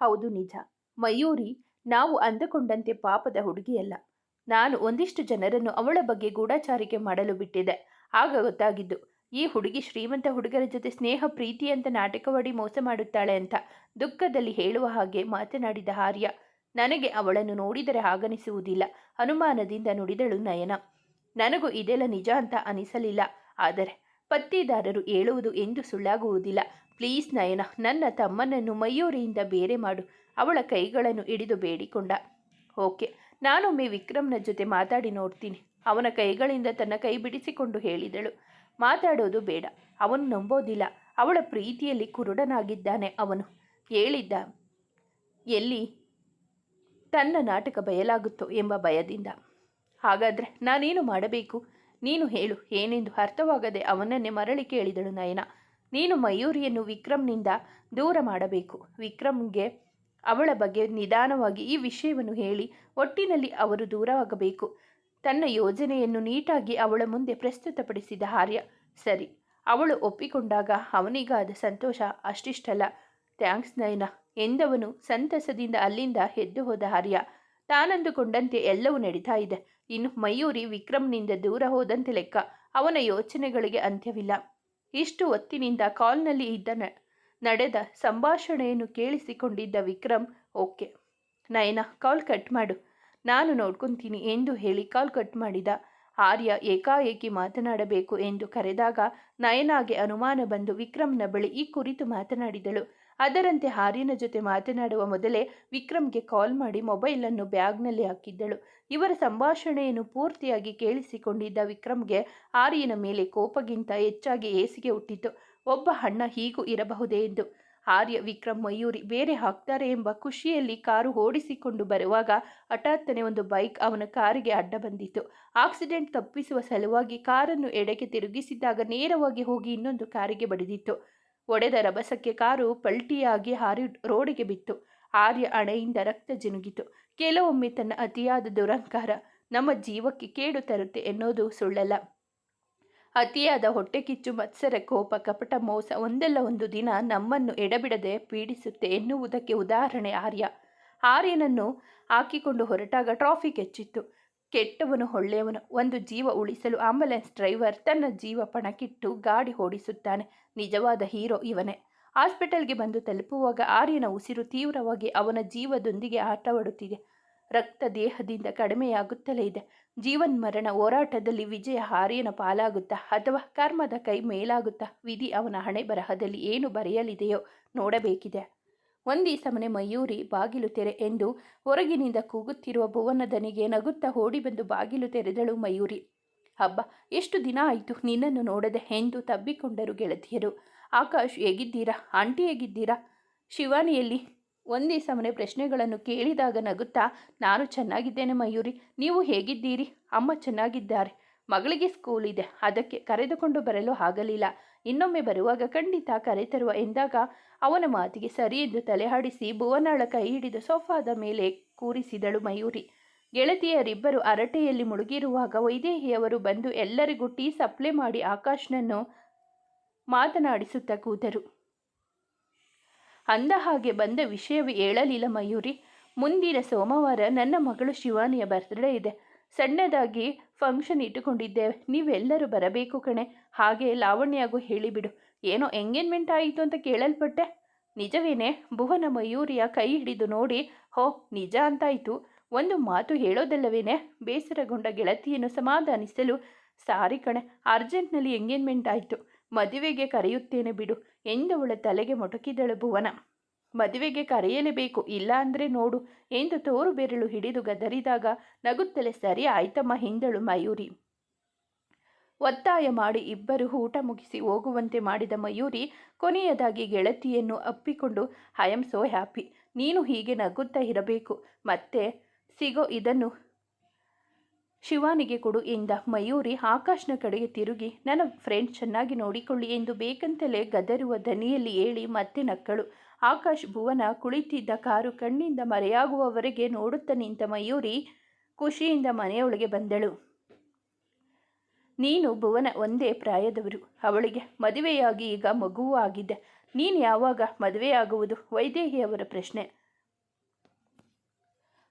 ಹೌದು ನಿಜ. ಮಯೂರಿ, ನಾವು ಅಂದುಕೊಂಡಂತೆ ಪಾಪದ ಹುಡುಗಿಯಲ್ಲ. ನಾನು ಒಂದಿಷ್ಟು ಜನರನ್ನು ಅವಳ ಬಗ್ಗೆ ಗೂಢಚಾರಿಕೆ ಮಾಡಲು ಬಿಟ್ಟಿದ್ದೆ. ಆಗ ಗೊತ್ತಾಗಿದ್ದು, ಈ ಹುಡುಗಿ ಶ್ರೀಮಂತ ಹುಡುಗರ ಜೊತೆ ಸ್ನೇಹ, ಪ್ರೀತಿ ಅಂತ ನಾಟಕವಾಡಿ ಮೋಸ ಮಾಡುತ್ತಾಳೆ ಅಂತ ದುಃಖದಲ್ಲಿ ಹೇಳುವ ಹಾಗೆ ಮಾತನಾಡಿದ ಹಾರ್ಯ ನನಗೆ ಅವಳನ್ನು ನೋಡಿದರೆ ಆಗನಿಸುವುದಿಲ್ಲ ಅನುಮಾನದಿಂದ ನುಡಿದಳು ನಯನ. ನನಗೂ ಇದೆಲ್ಲ ನಿಜ ಅಂತ ಅನಿಸಲಿಲ್ಲ. ಆದರೆ ಪತ್ತಿದಾರರು ಹೇಳುವುದು ಎಂದು ಸುಳ್ಳಾಗುವುದಿಲ್ಲ. ಪ್ಲೀಸ್ ನಯನ, ನನ್ನ ತಮ್ಮನನ್ನು ಮಯೂರಿಯಿಂದ ಬೇರೆ ಮಾಡು. ಅವಳ ಕೈಗಳನ್ನು ಹಿಡಿದು ಬೇಡಿಕೊಂಡ. ಓಕೆ, ನಾನೊಮ್ಮೆ ವಿಕ್ರಮ್ನ ಜೊತೆ ಮಾತಾಡಿ ನೋಡ್ತೀನಿ. ಅವನ ಕೈಗಳಿಂದ ತನ್ನ ಕೈ ಬಿಡಿಸಿಕೊಂಡು ಹೇಳಿದಳು. ಮಾತಾಡೋದು ಬೇಡ, ಅವನು ನಂಬೋದಿಲ್ಲ. ಅವಳ ಪ್ರೀತಿಯಲ್ಲಿ ಕುರುಡನಾಗಿದ್ದಾನೆ ಅವನು. ಹೇಳಿದ್ದ. ಎಲ್ಲಿ? ತನ್ನ ನಾಟಕ ಬಯಲಾಗುತ್ತೋ ಎಂಬ ಭಯದಿಂದ. ಹಾಗಾದರೆ ನಾನೇನು ಮಾಡಬೇಕು? ನೀನು ಹೇಳು, ಏನೆಂದು ಅರ್ಥವಾಗದೆ ಅವನನ್ನೇ ಮರಳಿ ಕೇಳಿದಳು ನಯನ. ನೀನು ಮಯೂರಿಯನ್ನು ವಿಕ್ರಮ್ನಿಂದ ದೂರ ಮಾಡಬೇಕು. ವಿಕ್ರಮ್ಗೆ ಅವಳ ಬಗ್ಗೆ ನಿಧಾನವಾಗಿ ಈ ವಿಷಯವನ್ನು ಹೇಳಿ, ಒಟ್ಟಿನಲ್ಲಿ ಅವರು ದೂರವಾಗಬೇಕು. ತನ್ನ ಯೋಜನೆಯನ್ನು ನೀಟಾಗಿ ಅವಳ ಮುಂದೆ ಪ್ರಸ್ತುತಪಡಿಸಿದ ಆರ್ಯ ಸರಿ, ಅವಳು ಒಪ್ಪಿಕೊಂಡಾಗ ಅವನಿಗಾದ ಸಂತೋಷ ಅಷ್ಟಿಷ್ಟಲ್ಲ. ಥ್ಯಾಂಕ್ಸ್ ನಯನ ಎಂದವನು ಸಂತಸದಿಂದ ಅಲ್ಲಿಂದ ಎದ್ದು ಹೋದ ಆರ್ಯ ತಾನಂದುಕೊಂಡಂತೆ ಎಲ್ಲವೂ ನಡೀತಾ ಇದೆ. ಇನ್ನು ಮಯೂರಿ ವಿಕ್ರಮ್ನಿಂದ ದೂರ ಹೋದಂತೆ ಲೆಕ್ಕ, ಅವನ ಯೋಚನೆಗಳಿಗೆ ಅಂತ್ಯವಿಲ್ಲ. ಇಷ್ಟು ಹೊತ್ತಿನಿಂದ ಕಾಲ್ನಲ್ಲಿ ಇದ್ದ ನಡೆದ ಸಂಭಾಷಣೆಯನ್ನು ಕೇಳಿಸಿಕೊಂಡಿದ್ದ Vikram, okay. Nayana, call cut ಮಾಡು. ನಾನು ನೋಡ್ಕೊತೀನಿ ಎಂದು ಹೇಳಿ ಕಾಲ್ ಕಟ್ ಮಾಡಿದ. ಆರ್ಯ ಏಕಾಏಕಿ ಮಾತನಾಡಬೇಕು ಎಂದು ಕರೆದಾಗ ನಯನಾಗೆ ಅನುಮಾನ ಬಂದು ವಿಕ್ರಮ್ನ ಬಳಿ ಈ ಕುರಿತು ಮಾತನಾಡಿದಳು. ಅದರಂತೆ ಹಾರಿನ ಜೊತೆ ಮಾತನಾಡುವ ಮೊದಲೇ ವಿಕ್ರಮ್ಗೆ ಕಾಲ್ ಮಾಡಿ ಮೊಬೈಲನ್ನು ಬ್ಯಾಗ್ನಲ್ಲಿ ಹಾಕಿದ್ದಳು. ಇವರ ಸಂಭಾಷಣೆಯನ್ನು ಪೂರ್ತಿಯಾಗಿ ಕೇಳಿಸಿಕೊಂಡಿದ್ದ ವಿಕ್ರಮ್ಗೆ ಆರ್ಯನ ಮೇಲೆ ಕೋಪಗಿಂತ ಹೆಚ್ಚಾಗಿ ಏಸಿಗೆ ಹುಟ್ಟಿತು. ಒಬ್ಬ ಹಣ್ಣ ಹೀಗೂ ಇರಬಹುದೇ ಎಂದು. ಆರ್ಯ ವಿಕ್ರಮ್ ಮಯೂರಿ ಬೇರೆ ಹಾಕ್ತಾರೆ ಎಂಬ ಖುಷಿಯಲ್ಲಿ ಕಾರು ಓಡಿಸಿಕೊಂಡು ಬರುವಾಗ ಹಠಾತ್ತನೆ ಒಂದು ಬೈಕ್ ಅವನ ಕಾರಿಗೆ ಅಡ್ಡ ಬಂದಿತ್ತು. ಆಕ್ಸಿಡೆಂಟ್ ತಪ್ಪಿಸುವ ಸಲುವಾಗಿ ಕಾರನ್ನು ಎಡೆಗೆ ತಿರುಗಿಸಿದಾಗ ನೇರವಾಗಿ ಹೋಗಿ ಇನ್ನೊಂದು ಕಾರಿಗೆ ಬಡಿದಿತ್ತು. ಒಡೆದ ರಭಸಕ್ಕೆ ಕಾರು ಪಲ್ಟಿಯಾಗಿ ಹಾರಿ ರೋಡಿಗೆ ಬಿತ್ತು. ಆರ್ಯ ಅಣೆಯಿಂದ ರಕ್ತ ಜಿನುಗಿತು. ಕೆಲವೊಮ್ಮೆ ತನ್ನ ಅತಿಯಾದ ದುರಂಕಾರ ನಮ್ಮ ಜೀವಕ್ಕೆ ಕೇಡು ತರುತ್ತೆ ಎನ್ನೋದು ಸುಳ್ಳಲ್ಲ. ಅತಿಯಾದ ಹೊಟ್ಟೆಕಿಚ್ಚು, ಮತ್ಸರ, ಕೋಪ, ಕಪಟ, ಮೋಸ ಒಂದಲ್ಲ ಒಂದು ದಿನ ನಮ್ಮನ್ನು ಎಡಬಿಡದೆ ಪೀಡಿಸುತ್ತೆ ಎನ್ನುವುದಕ್ಕೆ ಉದಾಹರಣೆ ಆರ್ಯ. ಆರ್ಯನನ್ನು ಹಾಕಿಕೊಂಡು ಹೊರಟಾಗ ಟ್ರಾಫಿಕ್ ಹೆಚ್ಚಿತ್ತು. ಕೆಟ್ಟವನು ಒಳ್ಳೆಯವನು. ಒಂದು ಜೀವ ಉಳಿಸಲು ಆಂಬುಲೆನ್ಸ್ ಡ್ರೈವರ್ ತನ್ನ ಜೀವ ಪಣಕ್ಕಿಟ್ಟು ಗಾಡಿ ಓಡಿಸುತ್ತಾನೆ. ನಿಜವಾದ ಹೀರೋ ಇವನೇ. ಹಾಸ್ಪಿಟಲ್ಗೆ ಬಂದು ತಲುಪುವಾಗ ಆರ್ಯನ ಉಸಿರು ತೀವ್ರವಾಗಿ ಅವನ ಜೀವದೊಂದಿಗೆ ಆಟವಾಡುತ್ತಿದೆ. ರಕ್ತ ದೇಹದಿಂದ ಕಡಿಮೆಯಾಗುತ್ತಲೇ ಇದೆ. ಜೀವನ್ಮರಣ ಹೋರಾಟದಲ್ಲಿ ವಿಜಯ ಆರ್ಯನ ಪಾಲಾಗುತ್ತಾ ಅಥವಾ ಕರ್ಮದ ಕೈ ಮೇಲಾಗುತ್ತಾ ವಿಧಿ ಅವನ ಹಣೆ ಬರಹದಲ್ಲಿ ಏನು ಬರೆಯಲಿದೆಯೋ ನೋಡಬೇಕಿದೆ. ಒಂದೀ ಸಮನೆ ಮಯೂರಿ ಬಾಗಿಲು ತೆರೆ ಎಂದು ಹೊರಗಿನಿಂದ ಕೂಗುತ್ತಿರುವ ಭುವನದನಿಗೆ ನಗುತ್ತಾ ಓಡಿ ಬಂದು ಬಾಗಿಲು ತೆರೆದಳು ಮಯೂರಿ. ಹಬ್ಬ ಎಷ್ಟು ದಿನ ಆಯಿತು ನಿನ್ನನ್ನು ನೋಡದೆ ಎಂದು ತಬ್ಬಿಕೊಂಡರು ಗೆಳತಿಯರು. ಆಕಾಶ್, ಹೇಗಿದ್ದೀರಾ? ಆಂಟಿ ಹೇಗಿದ್ದೀರಾ? ಶಿವಾನಿಯಲ್ಲಿ ಒಂದೇ ಸಮನೆ ಪ್ರಶ್ನೆಗಳನ್ನು ಕೇಳಿದಾಗ ನಗುತ್ತಾ, ನಾನು ಚೆನ್ನಾಗಿದ್ದೇನೆ ಮಯೂರಿ. ನೀವು ಹೇಗಿದ್ದೀರಿ? ಅಮ್ಮ ಚೆನ್ನಾಗಿದ್ದಾರೆ. ಮಗಳಿಗೆ ಸ್ಕೂಲ್ ಇದೆ. ಅದಕ್ಕೆ ಕರೆದುಕೊಂಡು ಬರಲು ಆಗಲಿಲ್ಲ. ಇನ್ನೊಮ್ಮೆ ಬರುವಾಗ ಖಂಡಿತ ಕರೆತರುವ ಎಂದಾಗ ಅವನ ಮಾತಿಗೆ ಸರಿ ಎಂದು ತಲೆಹಾಡಿಸಿ ಭುವನಾಳ ಕೈ ಹಿಡಿದ ಸೋಫಾದ ಮೇಲೆ ಕೂರಿಸಿದಳು ಮಯೂರಿ. ಗೆಳತಿಯರಿಬ್ಬರು ಅರಟೆಯಲ್ಲಿ ಮುಳುಗಿರುವಾಗ ವೈದೇಹಿಯವರು ಬಂದು ಎಲ್ಲರಿಗೂ ಟೀ ಸಪ್ಲೈ ಮಾಡಿ ಆಕಾಶ್ನನ್ನು ಮಾತನಾಡಿಸುತ್ತಾ ಕೂತರು. ಅಂದ ಹಾಗೆ ಬಂದ ವಿಷಯವೇ ಹೇಳಲಿಲ್ಲ ಮಯೂರಿ. ಮುಂದಿನ ಸೋಮವಾರ ನನ್ನ ಮಗಳು ಶಿವಾನಿಯ ಬರ್ತ್ಡೇ ಇದೆ. ಸಣ್ಣದಾಗಿ ಫಂಕ್ಷನ್ ಇಟ್ಟುಕೊಂಡಿದ್ದೇವೆ ನೀವೆಲ್ಲರೂ ಬರಬೇಕು ಕಣೆ. ಹಾಗೆ ಲಾವಣ್ಯಾಗೂ ಹೇಳಿಬಿಡು. ಏನೋ ಎಂಗೇಜ್ಮೆಂಟ್ ಆಯಿತು ಅಂತ ಕೇಳಲ್ಪಟ್ಟೆ? ನಿಜವೇನೆ, ಭುವನ ಮಯೂರಿಯ ಕೈ ಹಿಡಿದು ನೋಡಿ, ಹೋ, ನಿಜ ಅಂತಾಯಿತು. ಒಂದು ಮಾತು ಹೇಳೋದಲ್ಲವೇನೆ? ಬೇಸರಗೊಂಡ ಗೆಳತಿಯನ್ನು ಸಮಾಧಾನಿಸಲು. ಸಾರಿ ಕಣೆ, ಅರ್ಜೆಂಟ್ನಲ್ಲಿ ಎಂಗೇಜ್ಮೆಂಟ್ ಆಯಿತು. ಮದುವೆಗೆ ಕರೆಯುತ್ತೇನೆ ಬಿಡು. ಎಂದವಳ ತಲೆಗೆ ಮೊಟಕಿದಳು ಭುವನ. ಮದುವೆಗೆ ಕರೆಯಲೇಬೇಕು. ಇಲ್ಲ ಅಂದ್ರೆ ನೋಡು. ಎಂದು ತೋರು ಬೆರಳು ಹಿಡಿದು ಗದರಿದಾಗ ನಗುತ್ತಲೇ, ಸರಿ ಆಯ್ತಮ್ಮ, ಹಿಂದಳು ಮಯೂರಿ. ಒತ್ತಾಯ ಮಾಡಿ ಇಬ್ಬರು ಊಟ ಮುಗಿಸಿ ಹೋಗುವಂತೆ ಮಾಡಿದ ಮಯೂರಿ ಕೊನೆಯದಾಗಿ ಗೆಳತಿಯನ್ನು ಅಪ್ಪಿಕೊಂಡು ಐ ಆಮ್ ಸೋ ಹ್ಯಾಪಿ ನೀನು ಹೀಗೆ ನಗುತ್ತಾ ಇರಬೇಕು. ಮತ್ತೆ ಸಿಗೋ ಇದನ್ನು ಶಿವಾನಿಗೆ ಕೊಡು ಎಂದ ಮಯೂರಿ ಆಕಾಶ್ನ ಕಡೆಗೆ ತಿರುಗಿ, ನನ್ನ ಫ್ರೆಂಡ್ ಚೆನ್ನಾಗಿ ನೋಡಿಕೊಳ್ಳಿ ಎಂದು ಬೇಕಂತಲೇ ಗದರುವ ದನಿಯಲ್ಲಿ ಹೇಳಿ ಮತ್ತೆ ನಕ್ಕಳು. ಆಕಾಶ್ ಭುವನ ಕುಳಿತಿದ್ದ ಕಾರು ಕಣ್ಣಿಂದ ಮರೆಯಾಗುವವರೆಗೆ ನೋಡುತ್ತ ನಿಂತ ಮಯೂರಿ ಖುಷಿಯಿಂದ ಮನೆಯೊಳಗೆ ಬಂದಳು. ನೀನು ಭುವನ ಒಂದೇ ಪ್ರಾಯದವರು. ಅವಳಿಗೆ ಮದುವೆಯಾಗಿ ಈಗ ಮಗುವೂ ಆಗಿದ್ದೆ. ನೀನು ಯಾವಾಗ ಮದುವೆಯಾಗುವುದು? ವೈದೇಹಿಯವರ ಪ್ರಶ್ನೆ.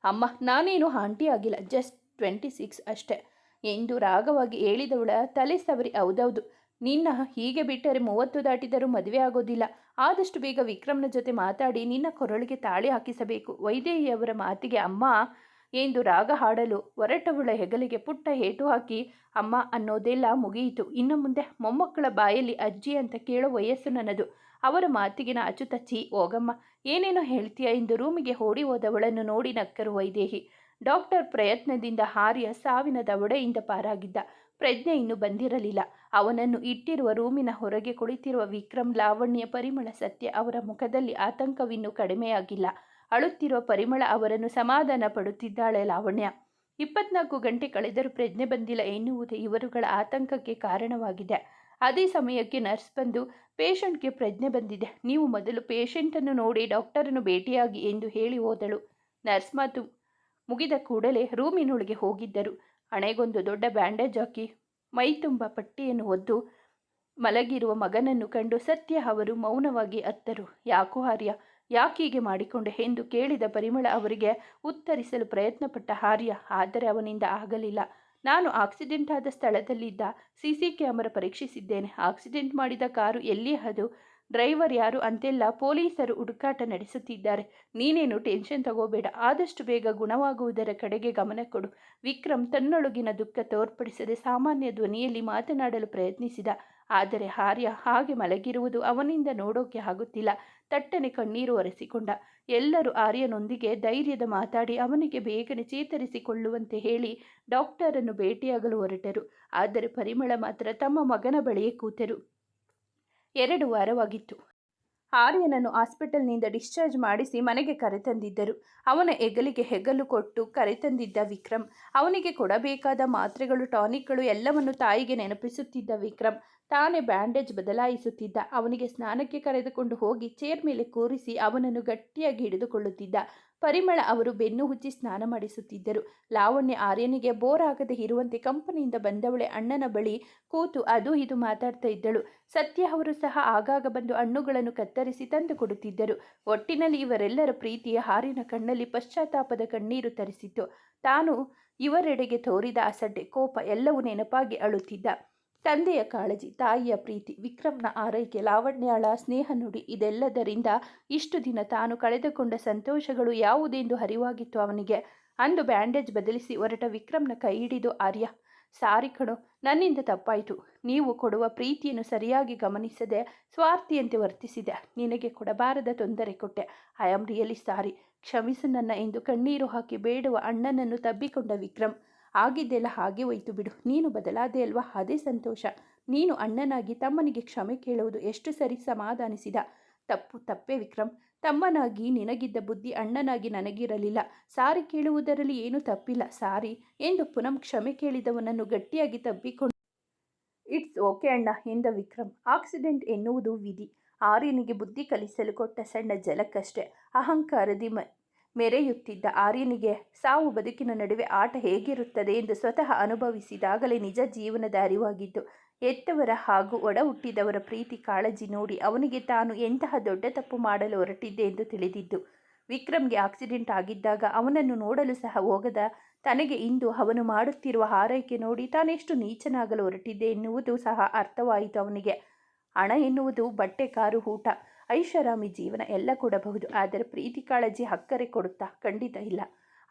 ಅಮ್ಮ, ನಾನೇನು ಆಂಟಿ ಆಗಿಲ್ಲ. ಜಸ್ಟ್ ಟ್ವೆಂಟಿ ಸಿಕ್ಸ್ ಅಷ್ಟೆ ಎಂದು ರಾಗವಾಗಿ ಹೇಳಿದವಳ ತಲೆ ಸವರಿ ಹೌದೌದು. ನಿನ್ನ ಹೀಗೆ ಬಿಟ್ಟರೆ ಮೂವತ್ತು ದಾಟಿದರೂ ಮದುವೆ ಆಗೋದಿಲ್ಲ. ಆದಷ್ಟು ಬೇಗ ವಿಕ್ರಮ್ನ ಜೊತೆ ಮಾತಾಡಿ, ನಿನ್ನ ಕೊರಳಿಗೆ ತಾಳಿ ಹಾಕಿಸಬೇಕು. ವೈದೇಹಿಯವರ ಮಾತಿಗೆ ಅಮ್ಮ ಎಂದು ರಾಗ ಹಾಡಲು ಹೊರಟವಳ ಹೆಗಲಿಗೆ ಪುಟ್ಟ ಏಟು ಹಾಕಿ, ಅಮ್ಮ ಅನ್ನೋದೆಲ್ಲ ಮುಗಿಯಿತು. ಇನ್ನು ಮುಂದೆ ಮೊಮ್ಮಕ್ಕಳ ಬಾಯಲ್ಲಿ ಅಜ್ಜಿ ಅಂತ ಕೇಳೋ ವಯಸ್ಸು ನನ್ನದು. ಅವರ ಮಾತಿಗಿನ ನಾಚು ತಚ್ಚಿ, ಹೋಗಮ್ಮ, ಏನೇನೋ ಹೇಳ್ತೀಯ ಎಂದು ರೂಮಿಗೆ ಓಡಿ ಹೋದವಳನ್ನು ನೋಡಿ ನಕ್ಕರು ವೈದೇಹಿ. ಡಾಕ್ಟರ್ ಪ್ರಯತ್ನದಿಂದ ಹಾರ್ಯ ಸಾವಿನ ದವಡೆಯಿಂದ ಪಾರಾಗಿದ್ದ. ಪ್ರಜ್ಞೆ ಇನ್ನೂ ಬಂದಿರಲಿಲ್ಲ. ಅವನನ್ನು ಇಟ್ಟಿರುವ ರೂಮಿನ ಹೊರಗೆ ಕುಳಿತಿರುವ ವಿಕ್ರಮ್ ಲಾವಣ್ಯ ಪರಿಮಳ ಸತ್ಯ ಅವರ ಮುಖದಲ್ಲಿ ಆತಂಕವಿನ್ನೂ ಕಡಿಮೆಯಾಗಿಲ್ಲ. ಅಳುತ್ತಿರುವ ಪರಿಮಳ ಅವರನ್ನು ಸಮಾಧಾನ ಪಡುತ್ತಿದ್ದಾಳೆ ಲಾವಣ್ಯ. ಇಪ್ಪತ್ನಾಲ್ಕು ಗಂಟೆ ಕಳೆದರೂ ಪ್ರಜ್ಞೆ ಬಂದಿಲ್ಲ ಎನ್ನುವುದೇ ಇವರುಗಳ ಆತಂಕಕ್ಕೆ ಕಾರಣವಾಗಿದೆ. ಅದೇ ಸಮಯಕ್ಕೆ ನರ್ಸ್ ಬಂದು, ಪೇಷಂಟ್ಗೆ ಪ್ರಜ್ಞೆ ಬಂದಿದೆ. ನೀವು ಮೊದಲು ಪೇಷಂಟನ್ನು ನೋಡಿ ಡಾಕ್ಟರನ್ನು ಭೇಟಿಯಾಗಿ ಎಂದು ಹೇಳಿ ಹೋದಳು. ನರ್ಸ್ ಮಾತು ಮುಗಿದ ಕೂಡಲೇ ರೂಮಿನೊಳಗೆ ಹೋಗಿದ್ದರು. ಹಣೆಗೊಂದು ದೊಡ್ಡ ಬ್ಯಾಂಡೇಜ್ ಹಾಕಿ ಮೈ ತುಂಬ ಪಟ್ಟಿಯನ್ನು ಒದ್ದು ಮಲಗಿರುವ ಮಗನನ್ನು ಕಂಡು ಸತ್ಯ ಅವರು ಮೌನವಾಗಿ ಅತ್ತರು. ಯಾಕೋ ಆರ್ಯ, ಯಾಕೀಗೆ ಮಾಡಿಕೊಂಡೆ? ಎಂದು ಕೇಳಿದ ಪರಿಮಳ ಅವರಿಗೆ ಉತ್ತರಿಸಲು ಪ್ರಯತ್ನಪಟ್ಟ ಹಾರ್ಯ ಆದರೆ ಅವನಿಂದ ಆಗಲಿಲ್ಲ. ನಾನು ಆಕ್ಸಿಡೆಂಟ್ ಆದ ಸ್ಥಳದಲ್ಲಿದ್ದ ಸಿ ಸಿ ಕ್ಯಾಮರಾ ಪರೀಕ್ಷಿಸಿದ್ದೇನೆ. ಆಕ್ಸಿಡೆಂಟ್ ಮಾಡಿದ ಕಾರು ಎಲ್ಲಿ ಅದು? ಡ್ರೈವರ್ ಯಾರು ಅಂತೆಲ್ಲ ಪೊಲೀಸರು ಹುಡುಕಾಟ ನಡೆಸುತ್ತಿದ್ದಾರೆ. ನೀನೇನು ಟೆನ್ಷನ್ ತಗೋಬೇಡ. ಆದಷ್ಟು ಬೇಗ ಗುಣವಾಗುವುದರ ಕಡೆಗೆ ಗಮನ ಕೊಡು. ವಿಕ್ರಮ್ ತನ್ನೊಳಗಿನ ದುಃಖ ತೋರ್ಪಡಿಸದೆ ಸಾಮಾನ್ಯ ಧ್ವನಿಯಲ್ಲಿ ಮಾತನಾಡಲು ಪ್ರಯತ್ನಿಸಿದ. ಆದರೆ ಹಾರ್ಯ ಹಾಗೆ ಮಲಗಿರುವುದು ಅವನಿಂದ ನೋಡೋಕೆ ಆಗುತ್ತಿಲ್ಲ. ತಟ್ಟನೆ ಕಣ್ಣೀರು ಒರೆಸಿಕೊಂಡ. ಎಲ್ಲರೂ ಆರ್ಯನೊಂದಿಗೆ ಧೈರ್ಯದ ಮಾತಾಡಿ ಅವನಿಗೆ ಬೇಗನೆ ಚೇತರಿಸಿಕೊಳ್ಳುವಂತೆ ಹೇಳಿ ಡಾಕ್ಟರನ್ನು ಭೇಟಿಯಾಗಲು ಹೊರಟರು. ಆದರೆ ಪರಿಮಳ ಮಾತ್ರ ತಮ್ಮ ಮಗನ ಬಳಿಯೇ ಕೂತರು. ಎರಡು ವಾರವಾಗಿತ್ತು. ಆರ್ಯನನ್ನು ಹಾಸ್ಪಿಟಲ್ನಿಂದ ಡಿಸ್ಚಾರ್ಜ್ ಮಾಡಿಸಿ ಮನೆಗೆ ಕರೆತಂದಿದ್ದರು. ಅವನ ಹೆಗಲಿಗೆ ಹೆಗಲು ಕೊಟ್ಟು ಕರೆತಂದಿದ್ದ ವಿಕ್ರಮ್, ಅವನಿಗೆ ಕೊಡಬೇಕಾದ ಮಾತ್ರೆಗಳು, ಟಾನಿಕ್ಗಳು ಎಲ್ಲವನ್ನು ತಾಯಿಗೆ ನೆನಪಿಸುತ್ತಿದ್ದ ವಿಕ್ರಮ್, ತಾನೇ ಬ್ಯಾಂಡೇಜ್ ಬದಲಾಯಿಸುತ್ತಿದ್ದ. ಅವನಿಗೆ ಸ್ನಾನಕ್ಕೆ ಕರೆದುಕೊಂಡು ಹೋಗಿ ಚೇರ್ ಮೇಲೆ ಕೂರಿಸಿ ಅವನನ್ನು ಗಟ್ಟಿಯಾಗಿ ಹಿಡಿದುಕೊಳ್ಳುತ್ತಿದ್ದ. ಪರಿಮಳ ಅವರು ಬೆನ್ನು ಹುಚ್ಚಿ ಸ್ನಾನ ಮಾಡಿಸುತ್ತಿದ್ದರು. ಲಾವಣ್ಯ ಆರ್ಯನಿಗೆ ಬೋರ್ ಆಗದೆ ಇರುವಂತೆ ಕಂಪನಿಯಿಂದ ಬಂದವಳೆ ಅಣ್ಣನ ಬಳಿ ಕೂತು ಅದು ಇದು ಮಾತಾಡ್ತಾ ಇದ್ದಳು. ಸತ್ಯ ಅವರು ಸಹ ಆಗಾಗ ಬಂದು ಹಣ್ಣುಗಳನ್ನು ಕತ್ತರಿಸಿ ತಂದು ಕೊಡುತ್ತಿದ್ದರು. ಒಟ್ಟಿನಲ್ಲಿ ಇವರೆಲ್ಲರ ಪ್ರೀತಿಯ ಹಾರಿನ ಕಣ್ಣಲ್ಲಿ ಪಶ್ಚಾತ್ತಾಪದ ಕಣ್ಣೀರು ತರಿಸಿತ್ತು. ತಾನು ಇವರೆಡೆಗೆ ತೋರಿದ ಅಸಡ್ಡೆ, ಕೋಪ ಎಲ್ಲವೂ ನೆನಪಾಗಿ ಅಳುತ್ತಿದ್ದ. ತಂದೆಯ ಕಾಳಜಿ, ತಾಯಿಯ ಪ್ರೀತಿ, ವಿಕ್ರಮ್ನ ಆರೈಕೆ, ಲಾವಣ್ಯಾಳ ಸ್ನೇಹ ನುಡಿ ಇದೆಲ್ಲದರಿಂದ ಇಷ್ಟು ದಿನ ತಾನು ಕಳೆದುಕೊಂಡ ಸಂತೋಷಗಳು ಯಾವುದೆಂದು ಅರಿವಾಗಿತ್ತು ಅವನಿಗೆ. ಅಂದು ಬ್ಯಾಂಡೇಜ್ ಬದಲಿಸಿ ಹೊರಟ ವಿಕ್ರಮ್ನ ಕೈ ಹಿಡಿದು, ಆರ್ಯ, ಸಾರಿ ಕಣು, ನನ್ನಿಂದ ತಪ್ಪಾಯಿತು. ನೀವು ಕೊಡುವ ಪ್ರೀತಿಯನ್ನು ಸರಿಯಾಗಿ ಗಮನಿಸದೆ ಸ್ವಾರ್ಥಿಯಂತೆ ವರ್ತಿಸಿದೆ. ನಿನಗೆ ಕೊಡಬಾರದ ತೊಂದರೆ ಕೊಟ್ಟೆ. ಐ ಆಮ್ ರಿಯಲಿ ಸಾರಿ ಕ್ಷಮಿಸು ನನ್ನ ಎಂದು ಕಣ್ಣೀರು ಹಾಕಿ ಬೇಡುವ ಅಣ್ಣನನ್ನು ತಬ್ಬಿಕೊಂಡ ವಿಕ್ರಮ್. ಆಗಿದ್ದೆಲ್ಲ ಹಾಗೆ ಹೋಯ್ತು ಬಿಡು. ನೀನು ಬದಲಾದೆ ಅಲ್ವಾ? ಅದೇ ಸಂತೋಷ. ನೀನು ಅಣ್ಣನಾಗಿ ತಮ್ಮನಿಗೆ ಕ್ಷಮೆ ಕೇಳುವುದು ಎಷ್ಟು ಸರಿ ಸಮಾಧಾನಿಸಿದ? ತಪ್ಪು ತಪ್ಪೇ ವಿಕ್ರಮ್. ತಮ್ಮನಾಗಿ ನಿನಗಿದ್ದ ಬುದ್ಧಿ ಅಣ್ಣನಾಗಿ ನನಗಿರಲಿಲ್ಲ. ಸಾರಿ ಕೇಳುವುದರಲ್ಲಿ ಏನೂ ತಪ್ಪಿಲ್ಲ. ಸಾರಿ ಎಂದು ಪುನಃ ಕ್ಷಮೆ ಕೇಳಿದವನನ್ನು ಗಟ್ಟಿಯಾಗಿ ತಬ್ಬಿಕೊಂಡು, ಇಟ್ಸ್ ಓಕೆ ಅಣ್ಣ ಎಂದ ವಿಕ್ರಮ್. ಆಕ್ಸಿಡೆಂಟ್ ಎನ್ನುವುದು ವಿಧಿ. ಆರ್ಯನಿಗೆ ಬುದ್ಧಿ ಕಲಿಸಲು ಕೊಟ್ಟ ಸಣ್ಣ ಜಲಕ್ಕಷ್ಟೇ. ಅಹಂಕಾರದಿ ಮ ಮೆರೆಯುತ್ತಿದ್ದ ಆರ್ಯನಿಗೆ ಸಾವು ಬದುಕಿನ ನಡುವೆ ಆಟ ಹೇಗಿರುತ್ತದೆ ಎಂದು ಸ್ವತಃ ಅನುಭವಿಸಿದಾಗಲೇ ನಿಜ ಜೀವನದ ಅರಿವಾಗಿದ್ದು ಎತ್ತವರ ಹಾಗೂ ಒಡ ಹುಟ್ಟಿದವರ ಪ್ರೀತಿ ಕಾಳಜಿ ನೋಡಿ ಅವನಿಗೆ ತಾನು ಎಂತಹ ದೊಡ್ಡ ತಪ್ಪು ಮಾಡಲು ಹೊರಟಿದ್ದೆ ಎಂದು ತಿಳಿದಿದ್ದು ವಿಕ್ರಮ್ಗೆ ಆಕ್ಸಿಡೆಂಟ್ ಆಗಿದ್ದಾಗ ಅವನನ್ನು ನೋಡಲು ಸಹ ಹೋಗದ ತನಗೆ ಇಂದು ಅವನು ಮಾಡುತ್ತಿರುವ ಹಾರೈಕೆ ನೋಡಿ ತಾನೆಷ್ಟು ನೀಚನಾಗಲು ಹೊರಟಿದ್ದೆ ಎನ್ನುವುದು ಸಹ ಅರ್ಥವಾಯಿತು ಅವನಿಗೆ. ಹಣ ಎನ್ನುವುದು ಬಟ್ಟೆ, ಕಾರು, ಊಟ. ಐಷಾರಾಮಿ ಜೀವನ ಎಲ್ಲ ಕೊಡಬಹುದು, ಆದರೆ ಪ್ರೀತಿ ಕಾಳಜಿ ಹಕ್ಕರೆ ಕೊಡುತ್ತಾ? ಖಂಡಿತ ಇಲ್ಲ.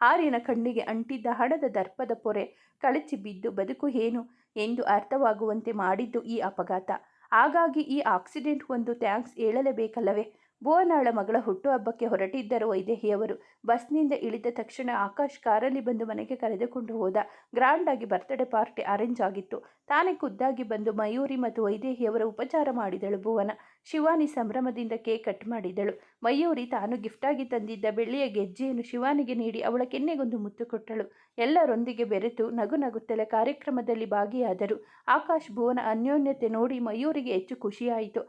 ಆರ್ಯನ ಕಣ್ಣಿಗೆ ಅಂಟಿದ್ದ ಹಣದ ದರ್ಪದ ಪೊರೆ ಕಳಚಿ ಬಿದ್ದು, ಬದುಕು ಏನು ಎಂದು ಅರ್ಥವಾಗುವಂತೆ ಮಾಡಿದ್ದು ಈ ಅಪಘಾತ. ಹಾಗಾಗಿ ಈ ಆಕ್ಸಿಡೆಂಟ್ ಒಂದು ಥ್ಯಾಂಕ್ಸ್ ಹೇಳಲೇಬೇಕಲ್ಲವೇ? ಭುವನಾಳ ಮಗಳ ಹುಟ್ಟುಹಬ್ಬಕ್ಕೆ ಹೊರಟಿದ್ದರು ವೈದೇಹಿಯವರು. ಬಸ್ನಿಂದ ಇಳಿದ ತಕ್ಷಣ ಆಕಾಶ್ ಕಾರಲ್ಲಿ ಬಂದು ಮನೆಗೆ ಕರೆದುಕೊಂಡು ಹೋದ. ಗ್ರ್ಯಾಂಡ್ ಆಗಿ ಬರ್ತ್ಡೇ ಪಾರ್ಟಿ ಅರೇಂಜ್ ಆಗಿತ್ತು. ತಾನೇ ಖುದ್ದಾಗಿ ಬಂದು ಮಯೂರಿ ಮತ್ತು ವೈದೇಹಿಯವರ ಉಪಚಾರ ಮಾಡಿದಳು ಭುವನ. ಶಿವಾನಿ ಸಂಭ್ರಮದಿಂದ ಕೇಕ್ ಕಟ್ ಮಾಡಿದಳು. ಮಯೂರಿ ತಾನು ಗಿಫ್ಟಾಗಿ ತಂದಿದ್ದ ಬೆಳ್ಳಿಯ ಗೆಜ್ಜೆಯನ್ನು ಶಿವಾನಿಗೆ ನೀಡಿ ಅವಳ ಕೆನ್ನೆಗೊಂದು ಮುತ್ತು ಕೊಟ್ಟಳು. ಎಲ್ಲರೊಂದಿಗೆ ಬೆರೆತು ನಗು ನಗುತ್ತಲೇ ಕಾರ್ಯಕ್ರಮದಲ್ಲಿ ಭಾಗಿಯಾದರು. ಆಕಾಶ್ ಭುವನ ಅನ್ಯೋನ್ಯತೆ ನೋಡಿ ಮಯೂರಿಗೆ ಹೆಚ್ಚು ಖುಷಿಯಾಯಿತು.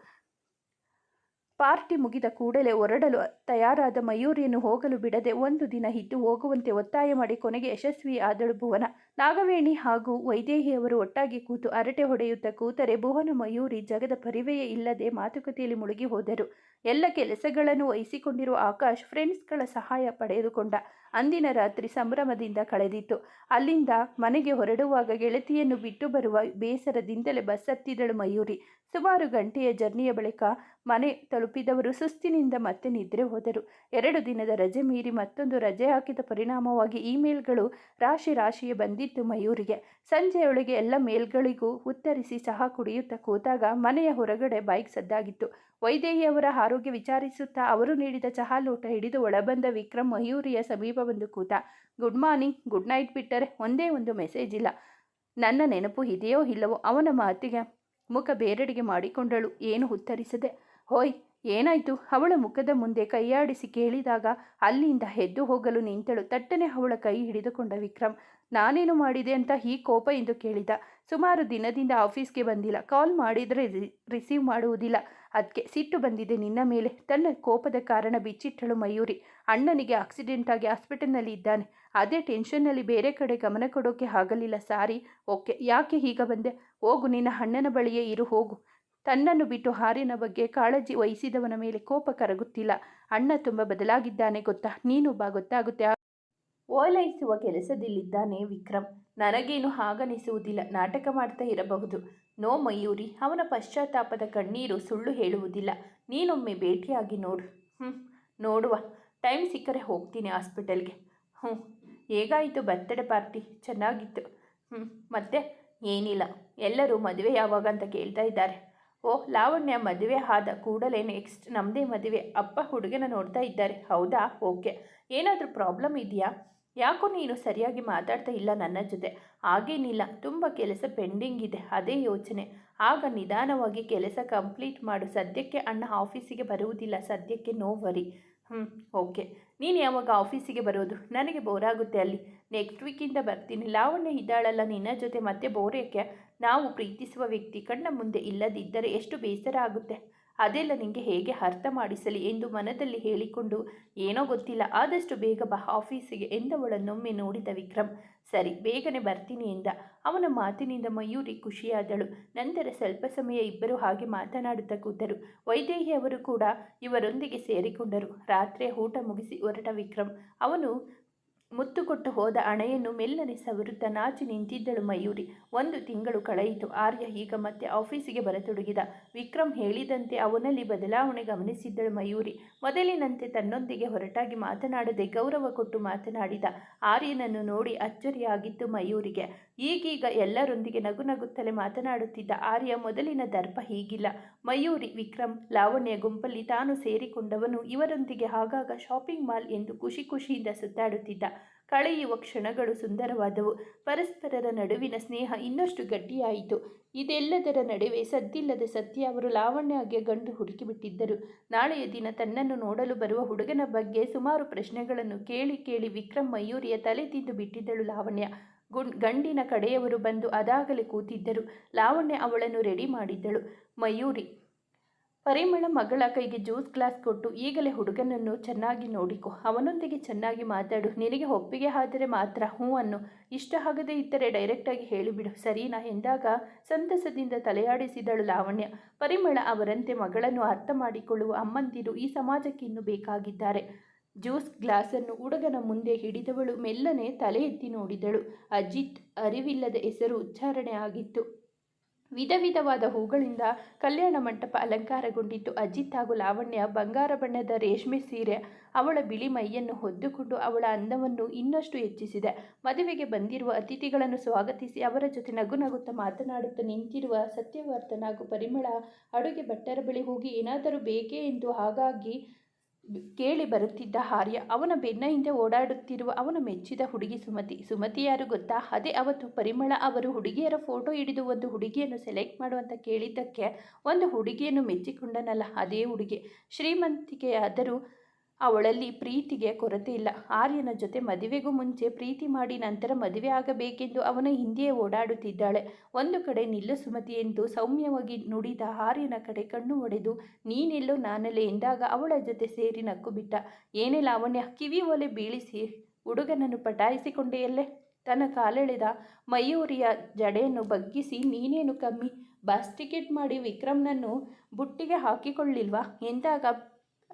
ಪಾರ್ಟಿ ಮುಗಿದ ಕೂಡಲೇ ಹೊರಡಲು ತಯಾರಾದ ಮಯೂರಿಯನ್ನು ಹೋಗಲು ಬಿಡದೆ ಒಂದು ದಿನ ಇದ್ದು ಹೋಗುವಂತೆ ಒತ್ತಾಯ ಮಾಡಿ ಕೊನೆಗೆ ಯಶಸ್ವಿ ಆದಳು ಭುವನ. ನಾಗವೇಣಿ ಹಾಗೂ ವೈದೇಹಿಯವರು ಒಟ್ಟಾಗಿ ಕೂತು ಅರಟೆ ಹೊಡೆಯುತ್ತಾ ಕೂತರೆ ಭುವನ ಮಯೂರಿ ಜಗದ ಪರಿವೆಯೇ ಇಲ್ಲದೆ ಮಾತುಕತೆಯಲ್ಲಿ ಮುಳುಗಿ ಹೋದರು. ಎಲ್ಲ ಕೆಲಸಗಳನ್ನು ವಹಿಸಿಕೊಂಡಿರುವ ಆಕಾಶ್ ಫ್ರೆಂಡ್ಸ್ಗಳ ಸಹಾಯ ಪಡೆದುಕೊಂಡ. ಅಂದಿನ ರಾತ್ರಿ ಸಂಭ್ರಮದಿಂದ ಕಳೆದಿತ್ತು. ಅಲ್ಲಿಂದ ಮನೆಗೆ ಹೊರಡುವಾಗ ಗೆಳತಿಯನ್ನು ಬಿಟ್ಟು ಬರುವ ಬೇಸರದಿಂದಲೇ ಬಸ್ ಹತ್ತಿದಳು ಮಯೂರಿ. ಸುಮಾರು ಗಂಟೆಯ ಜರ್ನಿಯ ಬಳಿಕ ಮನೆ ತಲುಪಿದವರು ಸುಸ್ತಿನಿಂದ ಮತ್ತೆ ನಿದ್ರೆ ಹೋದರು. ಎರಡು ದಿನದ ರಜೆ ಮೀರಿ ಮತ್ತೊಂದು ರಜೆ ಹಾಕಿದ ಪರಿಣಾಮವಾಗಿ ಇಮೇಲ್ಗಳು ರಾಶಿ ರಾಶಿಯೇ ಬಂದಿತ್ತು ಮಯೂರಿಗೆ. ಸಂಜೆಯೊಳಗೆ ಎಲ್ಲ ಮೇಲ್ಗಳಿಗೂ ಉತ್ತರಿಸಿ ಸಹ ಕುಡಿಯುತ್ತಾ ಕೂತಾಗ ಮನೆಯ ಹೊರಗಡೆ ಬೈಕ್ ಸದ್ದಾಗಿತ್ತು. ವೈದೇಹಿಯವರ ಆರೋಗ್ಯ ವಿಚಾರಿಸುತ್ತಾ ಅವರು ನೀಡಿದ ಚಹಾ ಲೋಟ ಹಿಡಿದು ಒಳಬಂದ ವಿಕ್ರಮ್ ಮಯೂರಿಯ ಸಮೀಪ ಬಂದು ಕೂತ, ಗುಡ್ ಮಾರ್ನಿಂಗ್, ಗುಡ್ ನೈಟ್ ಬಿಟ್ಟರೆ ಒಂದೇ ಒಂದು ಮೆಸೇಜ್ ಇಲ್ಲ. ನನ್ನ ನೆನಪು ಇದೆಯೋ ಇಲ್ಲವೋ ಅವನ ಮಾತಿಗೆ ಮುಖ ಬೇರೆಡೆಗೆ ಮಾಡಿಕೊಂಡಳು. ಏನು ಉತ್ತರಿಸದೆ ಹೋಯ್ ಏನಾಯಿತು? ಅವಳ ಮುಖದ ಮುಂದೆ ಕೈಯಾಡಿಸಿ ಕೇಳಿದಾಗ ಅಲ್ಲಿಂದ ಎದ್ದು ಹೋಗಲು ನಿಂತಳು. ತಟ್ಟನೆ ಅವಳ ಕೈ ಹಿಡಿದುಕೊಂಡ ವಿಕ್ರಮ್ ನಾನೇನು ಮಾಡಿದೆ ಅಂತ ಈ ಕೋಪ ಎಂದು ಕೇಳಿದ. ಸುಮಾರು ದಿನದಿಂದ ಆಫೀಸ್ಗೆ ಬಂದಿಲ್ಲ. ಕಾಲ್ ಮಾಡಿದರೆ ರಿಸೀವ್ ಮಾಡುವುದಿಲ್ಲ. ಅದಕ್ಕೆ ಸಿಟ್ಟು ಬಂದಿದೆ ನಿನ್ನ ಮೇಲೆ. ತನ್ನ ಕೋಪದ ಕಾರಣ ಬಿಚ್ಚಿಟ್ಟಳು ಮಯೂರಿ. ಅಣ್ಣನಿಗೆ ಆಕ್ಸಿಡೆಂಟ್ ಆಗಿ ಹಾಸ್ಪಿಟಲ್ನಲ್ಲಿ ಇದ್ದಾನೆ. ಅದೇ ಟೆನ್ಷನ್ನಲ್ಲಿ ಬೇರೆ ಕಡೆ ಗಮನ ಕೊಡೋಕೆ ಆಗಲಿಲ್ಲ. ಸಾರಿ. ಓಕೆ. ಯಾಕೆ ಹೀಗ ಬಂದೆ? ಹೋಗು, ನಿನ್ನ ಅಣ್ಣನ ಬಳಿಯೇ ಇರು, ಹೋಗು. ತನ್ನನ್ನು ಬಿಟ್ಟು ಹಾರಿನ ಬಗ್ಗೆ ಕಾಳಜಿ ವಹಿಸಿದವನ ಮೇಲೆ ಕೋಪ ಕರಗುತ್ತಿಲ್ಲ. ಅಣ್ಣ ತುಂಬ ಬದಲಾಗಿದ್ದಾನೆ ಗೊತ್ತಾ? ನೀನು ಬಾ ಗೊತ್ತಾಗುತ್ತೆ. ಓಲೈಸುವ ಕೆಲಸದಲ್ಲಿದ್ದಾನೆ ವಿಕ್ರಮ್. ನನಗೇನು ಹಾಗನಿಸುವುದಿಲ್ಲ ನಾಟಕ ಮಾಡ್ತಾ ಇರಬಹುದು. ನೋ ಮಯೂರಿ, ಅವನ ಪಶ್ಚಾತ್ತಾಪದ ಕಣ್ಣೀರು ಸುಳ್ಳು ಹೇಳುವುದಿಲ್ಲ. ನೀನೊಮ್ಮೆ ಭೇಟಿಯಾಗಿ ನೋಡು. ಹ್ಞೂ ನೋಡುವ. ಟೈಮ್ ಸಿಕ್ಕರೆ ಹೋಗ್ತೀನಿ ಹಾಸ್ಪಿಟಲ್ಗೆ. ಹ್ಞೂ ಹೇಗಾಯಿತು ಬರ್ತಡೇ ಪಾರ್ಟಿ ಚೆನ್ನಾಗಿತ್ತು. ಹ್ಞೂ ಮತ್ತೆ? ಏನಿಲ್ಲ. ಎಲ್ಲರೂ ಮದುವೆ ಯಾವಾಗ ಅಂತ ಕೇಳ್ತಾ ಇದ್ದಾರೆ. ಓ, ಲಾವಣ್ಯ ಮದುವೆ ಆದ ಕೂಡಲೇ ನೆಕ್ಸ್ಟ್ ನಮ್ಮದೇ ಮದುವೆ. ಅಪ್ಪ ಹುಡುಗನ ನೋಡ್ತಾ ಇದ್ದಾರೆ. ಹೌದಾ? ಓಕೆ. ಏನಾದರೂ ಪ್ರಾಬ್ಲಮ್ ಇದೆಯಾ? ಯಾಕೋ ನೀನು ಸರಿಯಾಗಿ ಮಾತಾಡ್ತಾ ಇಲ್ಲ ನನ್ನ ಜೊತೆ? ಹಾಗೇನಿಲ್ಲ, ತುಂಬ ಕೆಲಸ ಪೆಂಡಿಂಗ್ ಇದೆ ಅದೇ ಯೋಚನೆ. ಆಗ ನಿಧಾನವಾಗಿ ಕೆಲಸ ಕಂಪ್ಲೀಟ್ ಮಾಡು, ಸದ್ಯಕ್ಕೆ ಅಣ್ಣ ಆಫೀಸಿಗೆ ಬರುವುದಿಲ್ಲ, ಸದ್ಯಕ್ಕೆ ನೋ ವರಿ. ಹ್ಞೂ ಓಕೆ. ನೀನು ಯಾವಾಗ ಆಫೀಸಿಗೆ ಬರೋದು? ನನಗೆ ಬೋರ್ ಆಗುತ್ತೆ ಅಲ್ಲಿ. ನೆಕ್ಸ್ಟ್ ವೀಕಿಂದ ಬರ್ತೀನಿ. ಲಾವಣ್ಯ ಇದ್ದಾಳಲ್ಲ, ನಿನ್ನ ಜೊತೆ ಮತ್ತೆ ಬೋರ್ ಯಾಕೆ? ನಾವು ಪ್ರೀತಿಸುವ ವ್ಯಕ್ತಿ, ಕಣ್ಣ ಮುಂದೆ ಇಲ್ಲದಿದ್ದರೆ ಎಷ್ಟು ಬೇಸರ ಆಗುತ್ತೆ? ಅದೆಲ್ಲ ನಿಮಗೆ ಹೇಗೆ ಅರ್ಥ ಮಾಡಿಸಲಿ ಎಂದು ಮನದಲ್ಲಿ ಹೇಳಿಕೊಂಡು, ಏನೋ ಗೊತ್ತಿಲ್ಲ. ಆದಷ್ಟು ಬೇಗ ಬಾ, ಆಫೀಸಿಗೆ ಎಂದವಳನ್ನೊಮ್ಮೆ ನೋಡಿದ ವಿಕ್ರಮ್, ಸರಿ, ಬೇಗನೆ ಬರ್ತೀನಿ ಎಂದ. ಅವನ ಮಾತಿನಿಂದ ಮಯೂರಿ ಖುಷಿಯಾದಳು. ನಂತರ ಸ್ವಲ್ಪ ಸಮಯ ಇಬ್ಬರು ಹಾಗೆ ಮಾತನಾಡುತ್ತಾ ಕೂತರು. ವೈದೇಹಿ ಅವರು ಕೂಡ ಇವರೊಂದಿಗೆ ಸೇರಿಕೊಂಡರು. ರಾತ್ರಿ ಊಟ ಮುಗಿಸಿ ಹೊರಟ ವಿಕ್ರಮ್. ಅವನು ಮುತ್ತು ಕೊಟ್ಟು ಹೋದ ಹಣೆಯನ್ನು ಮೆಲ್ಲನೆ ಸವರುತ್ತಾ ನಾಚಿ ನಿಂತಿದ್ದಳು ಮಯೂರಿ. ಒಂದು ತಿಂಗಳು ಕಳೆಯಿತು. ಆರ್ಯ ಈಗ ಮತ್ತೆ ಆಫೀಸಿಗೆ ಬರತೊಡಗಿದ. ವಿಕ್ರಮ್ ಹೇಳಿದಂತೆ ಅವನಲ್ಲಿ ಬದಲಾವಣೆ ಗಮನಿಸಿದ್ದಳು ಮಯೂರಿ. ಮೊದಲಿನಂತೆ ತನ್ನೊಂದಿಗೆ ಹೊರಟಾಗಿ ಮಾತನಾಡದೆ ಗೌರವ ಕೊಟ್ಟು ಮಾತನಾಡಿದ ಆರ್ಯನನ್ನು ನೋಡಿ ಅಚ್ಚರಿಯಾಗಿತ್ತು ಮಯೂರಿಗೆ. ಈಗೀಗ ಎಲ್ಲರೊಂದಿಗೆ ನಗು ನಗುತ್ತಲೇ ಮಾತನಾಡುತ್ತಿದ್ದ ಆರ್ಯ ಮೊದಲಿನ ದರ್ಪ ಹೀಗಿಲ್ಲ. ಮಯೂರಿ, ವಿಕ್ರಮ್, ಲಾವಣ್ಯ ಗುಂಪಲ್ಲಿ ತಾನು ಸೇರಿಕೊಂಡವನು ಇವರೊಂದಿಗೆ ಆಗಾಗ ಶಾಪಿಂಗ್ ಮಾಲ್ ಎಂದು ಖುಷಿ ಖುಷಿಯಿಂದ ಸುತ್ತಾಡುತ್ತಿದ್ದ. ಕಳೆಯುವ ಕ್ಷಣಗಳು ಸುಂದರವಾದವು. ಪರಸ್ಪರರ ನಡುವಿನ ಸ್ನೇಹ ಇನ್ನಷ್ಟು ಗಟ್ಟಿಯಾಯಿತು. ಇದೆಲ್ಲದರ ನಡುವೆ ಸದ್ದಿಲ್ಲದ ಸತ್ಯ ಅವರು ಲಾವಣ್ಯಗೆ ಗಂಡು ಹುಡುಕಿಬಿಟ್ಟಿದ್ದರು ನಾಳೆಯ ದಿನ ತನ್ನನ್ನು ನೋಡಲು ಬರುವ ಹುಡುಗನ ಬಗ್ಗೆ ಸುಮಾರು ಪ್ರಶ್ನೆಗಳನ್ನು ಕೇಳಿ ಕೇಳಿ ವಿಕ್ರಮ್ ಮಯೂರಿಯ ತಲೆ ತಿಂದು ಬಿಟ್ಟಿದ್ದಳು ಲಾವಣ್ಯ. ಗುಂಡ್ ಗಂಡಿನ ಕಡೆಯವರು ಬಂದು ಅದಾಗಲೇ ಕೂತಿದ್ದರು. ಲಾವಣ್ಯ ಅವಳನ್ನು ರೆಡಿ ಮಾಡಿದ್ದಳು. ಮಯೂರಿ ಪರಿಮಳ ಮಗಳ ಕೈಗೆ ಜ್ಯೂಸ್ ಗ್ಲಾಸ್ ಕೊಟ್ಟು ಈಗಲೇ ಹುಡುಗನನ್ನು ಚೆನ್ನಾಗಿ ನೋಡಿಕೊ. ಅವನೊಂದಿಗೆ ಚೆನ್ನಾಗಿ ಮಾತಾಡು. ನಿನಗೆ ಒಪ್ಪಿಗೆ ಆದರೆ ಮಾತ್ರ ಹ್ಞೂ ಅನ್ನು. ಇಷ್ಟ ಆಗದೇ ಇದ್ದರೆ ಡೈರೆಕ್ಟಾಗಿ ಹೇಳಿಬಿಡು. ಸರಿನಾ, ಎಂದಾಗ ಸಂತಸದಿಂದ ತಲೆಯಾಡಿಸಿದಳು ಲಾವಣ್ಯ. ಪರಿಮಳ ಅವರಂತೆ ಮಗಳನ್ನು ಅರ್ಥ ಮಾಡಿಕೊಳ್ಳುವ ಅಮ್ಮಂದಿರು ಈ ಸಮಾಜಕ್ಕೆ ಇನ್ನೂ ಬೇಕಾಗಿದ್ದಾರೆ. ಜ್ಯೂಸ್ ಗ್ಲಾಸನ್ನು ಹುಡುಗನ ಮುಂದೆ ಹಿಡಿದವಳು ಮೆಲ್ಲನೆ ತಲೆ ಎತ್ತಿ ನೋಡಿದಳು. ಅಜಿತ್, ಅರಿವಿಲ್ಲದ ಹೆಸರು ಉಚ್ಚಾರಣೆ ಆಗಿತ್ತು. ವಿಧ ವಿಧವಾದ ಹೂಗಳಿಂದ ಕಲ್ಯಾಣ ಮಂಟಪ ಅಲಂಕಾರಗೊಂಡಿತ್ತು. ಅಜಿತ್ ಹಾಗೂ ಲಾವಣ್ಯ ಬಂಗಾರ ಬಣ್ಣದ ರೇಷ್ಮೆ ಸೀರೆ ಅವಳ ಬಿಳಿ ಮೈಯನ್ನು ಹೊದ್ದುಕೊಂಡು ಅವಳ ಅಂದವನ್ನು ಇನ್ನಷ್ಟು ಹೆಚ್ಚಿಸಿದೆ. ಮದುವೆಗೆ ಬಂದಿರುವ ಅತಿಥಿಗಳನ್ನು ಸ್ವಾಗತಿಸಿ ಅವರ ಜೊತೆ ನಗು ನಗುತ್ತಾ ಮಾತನಾಡುತ್ತಾ ನಿಂತಿರುವ ಸತ್ಯವರ್ತನ ಹಾಗೂ ಪರಿಮಳ, ಅಡುಗೆ ಭಟ್ಟರ ಬಳಿ ಹೋಗಿ ಏನಾದರೂ ಬೇಕೇ ಎಂದು ಹಾಗಾಗಿ ಕೇಳಿ ಬರುತ್ತಿದ್ದ ಆರ್ಯ ಅವನ ಬೆನ್ನ ಹಿಂದೆ ಓಡಾಡುತ್ತಿರುವ ಅವನ ಮೆಚ್ಚಿದ ಹುಡುಗಿ ಸುಮತಿ. ಸುಮತಿ ಯಾರು ಗೊತ್ತಾ? ಅದೇ ಅವತ್ತು ಪರಿಮಳ ಅವರು ಹುಡುಗಿಯರ ಫೋಟೋ ಹಿಡಿದು ಒಂದು ಹುಡುಗಿಯನ್ನು ಸೆಲೆಕ್ಟ್ ಮಾಡುವಂತ ಕೇಳಿದ್ದಕ್ಕೆ ಒಂದು ಹುಡುಗಿಯನ್ನು ಮೆಚ್ಚಿಕೊಂಡನಲ್ಲ, ಅದೇ ಹುಡುಗಿ. ಶ್ರೀಮಂತಿಕೆಯಾದರೂ ಅವಳಲ್ಲಿ ಪ್ರೀತಿಗೆ ಕೊರತೆ ಇಲ್ಲ. ಆರ್ಯನ ಜೊತೆ ಮದುವೆಗೂ ಮುಂಚೆ ಪ್ರೀತಿ ಮಾಡಿ ನಂತರ ಮದುವೆ ಆಗಬೇಕೆಂದು ಅವನ ಹಿಂದೆಯೇ ಓಡಾಡುತ್ತಿದ್ದಾಳೆ. ಒಂದು ಕಡೆ ನಿಲ್ಲ ಸುಮತಿ ಎಂದು ಸೌಮ್ಯವಾಗಿ ನುಡಿದ ಆರ್ಯನ ಕಡೆ ಕಣ್ಣು ಒಡೆದು, ನೀನೆಲ್ಲೋ ನಾನಲ್ಲೇ ಎಂದಾಗ ಅವಳ ಜೊತೆ ಸೇರಿ ನಕ್ಕು ಬಿಟ್ಟ ಏನೇ ಲಾವಣ್ಯ, ಕಿವಿ ಒಲೆ ಬೀಳಿಸಿ, ಹುಡುಗನನ್ನು ಪಟಾಯಿಸಿಕೊಂಡೆಯಲ್ಲೇ? ತನ್ನ ಕಾಲೆಳೆದ ಮಯೂರಿಯ ಜಡೆಯನ್ನು ಬಗ್ಗಿಸಿ ನೀನೇನು ಕಮ್ಮಿ? ಬಸ್ ಟಿಕೆಟ್ ಮಾಡಿ ವಿಕ್ರಮ್ನನ್ನು ಬುಟ್ಟಿಗೆ ಹಾಕಿಕೊಳ್ಳಿಲ್ವಾ? ಎಂದಾಗ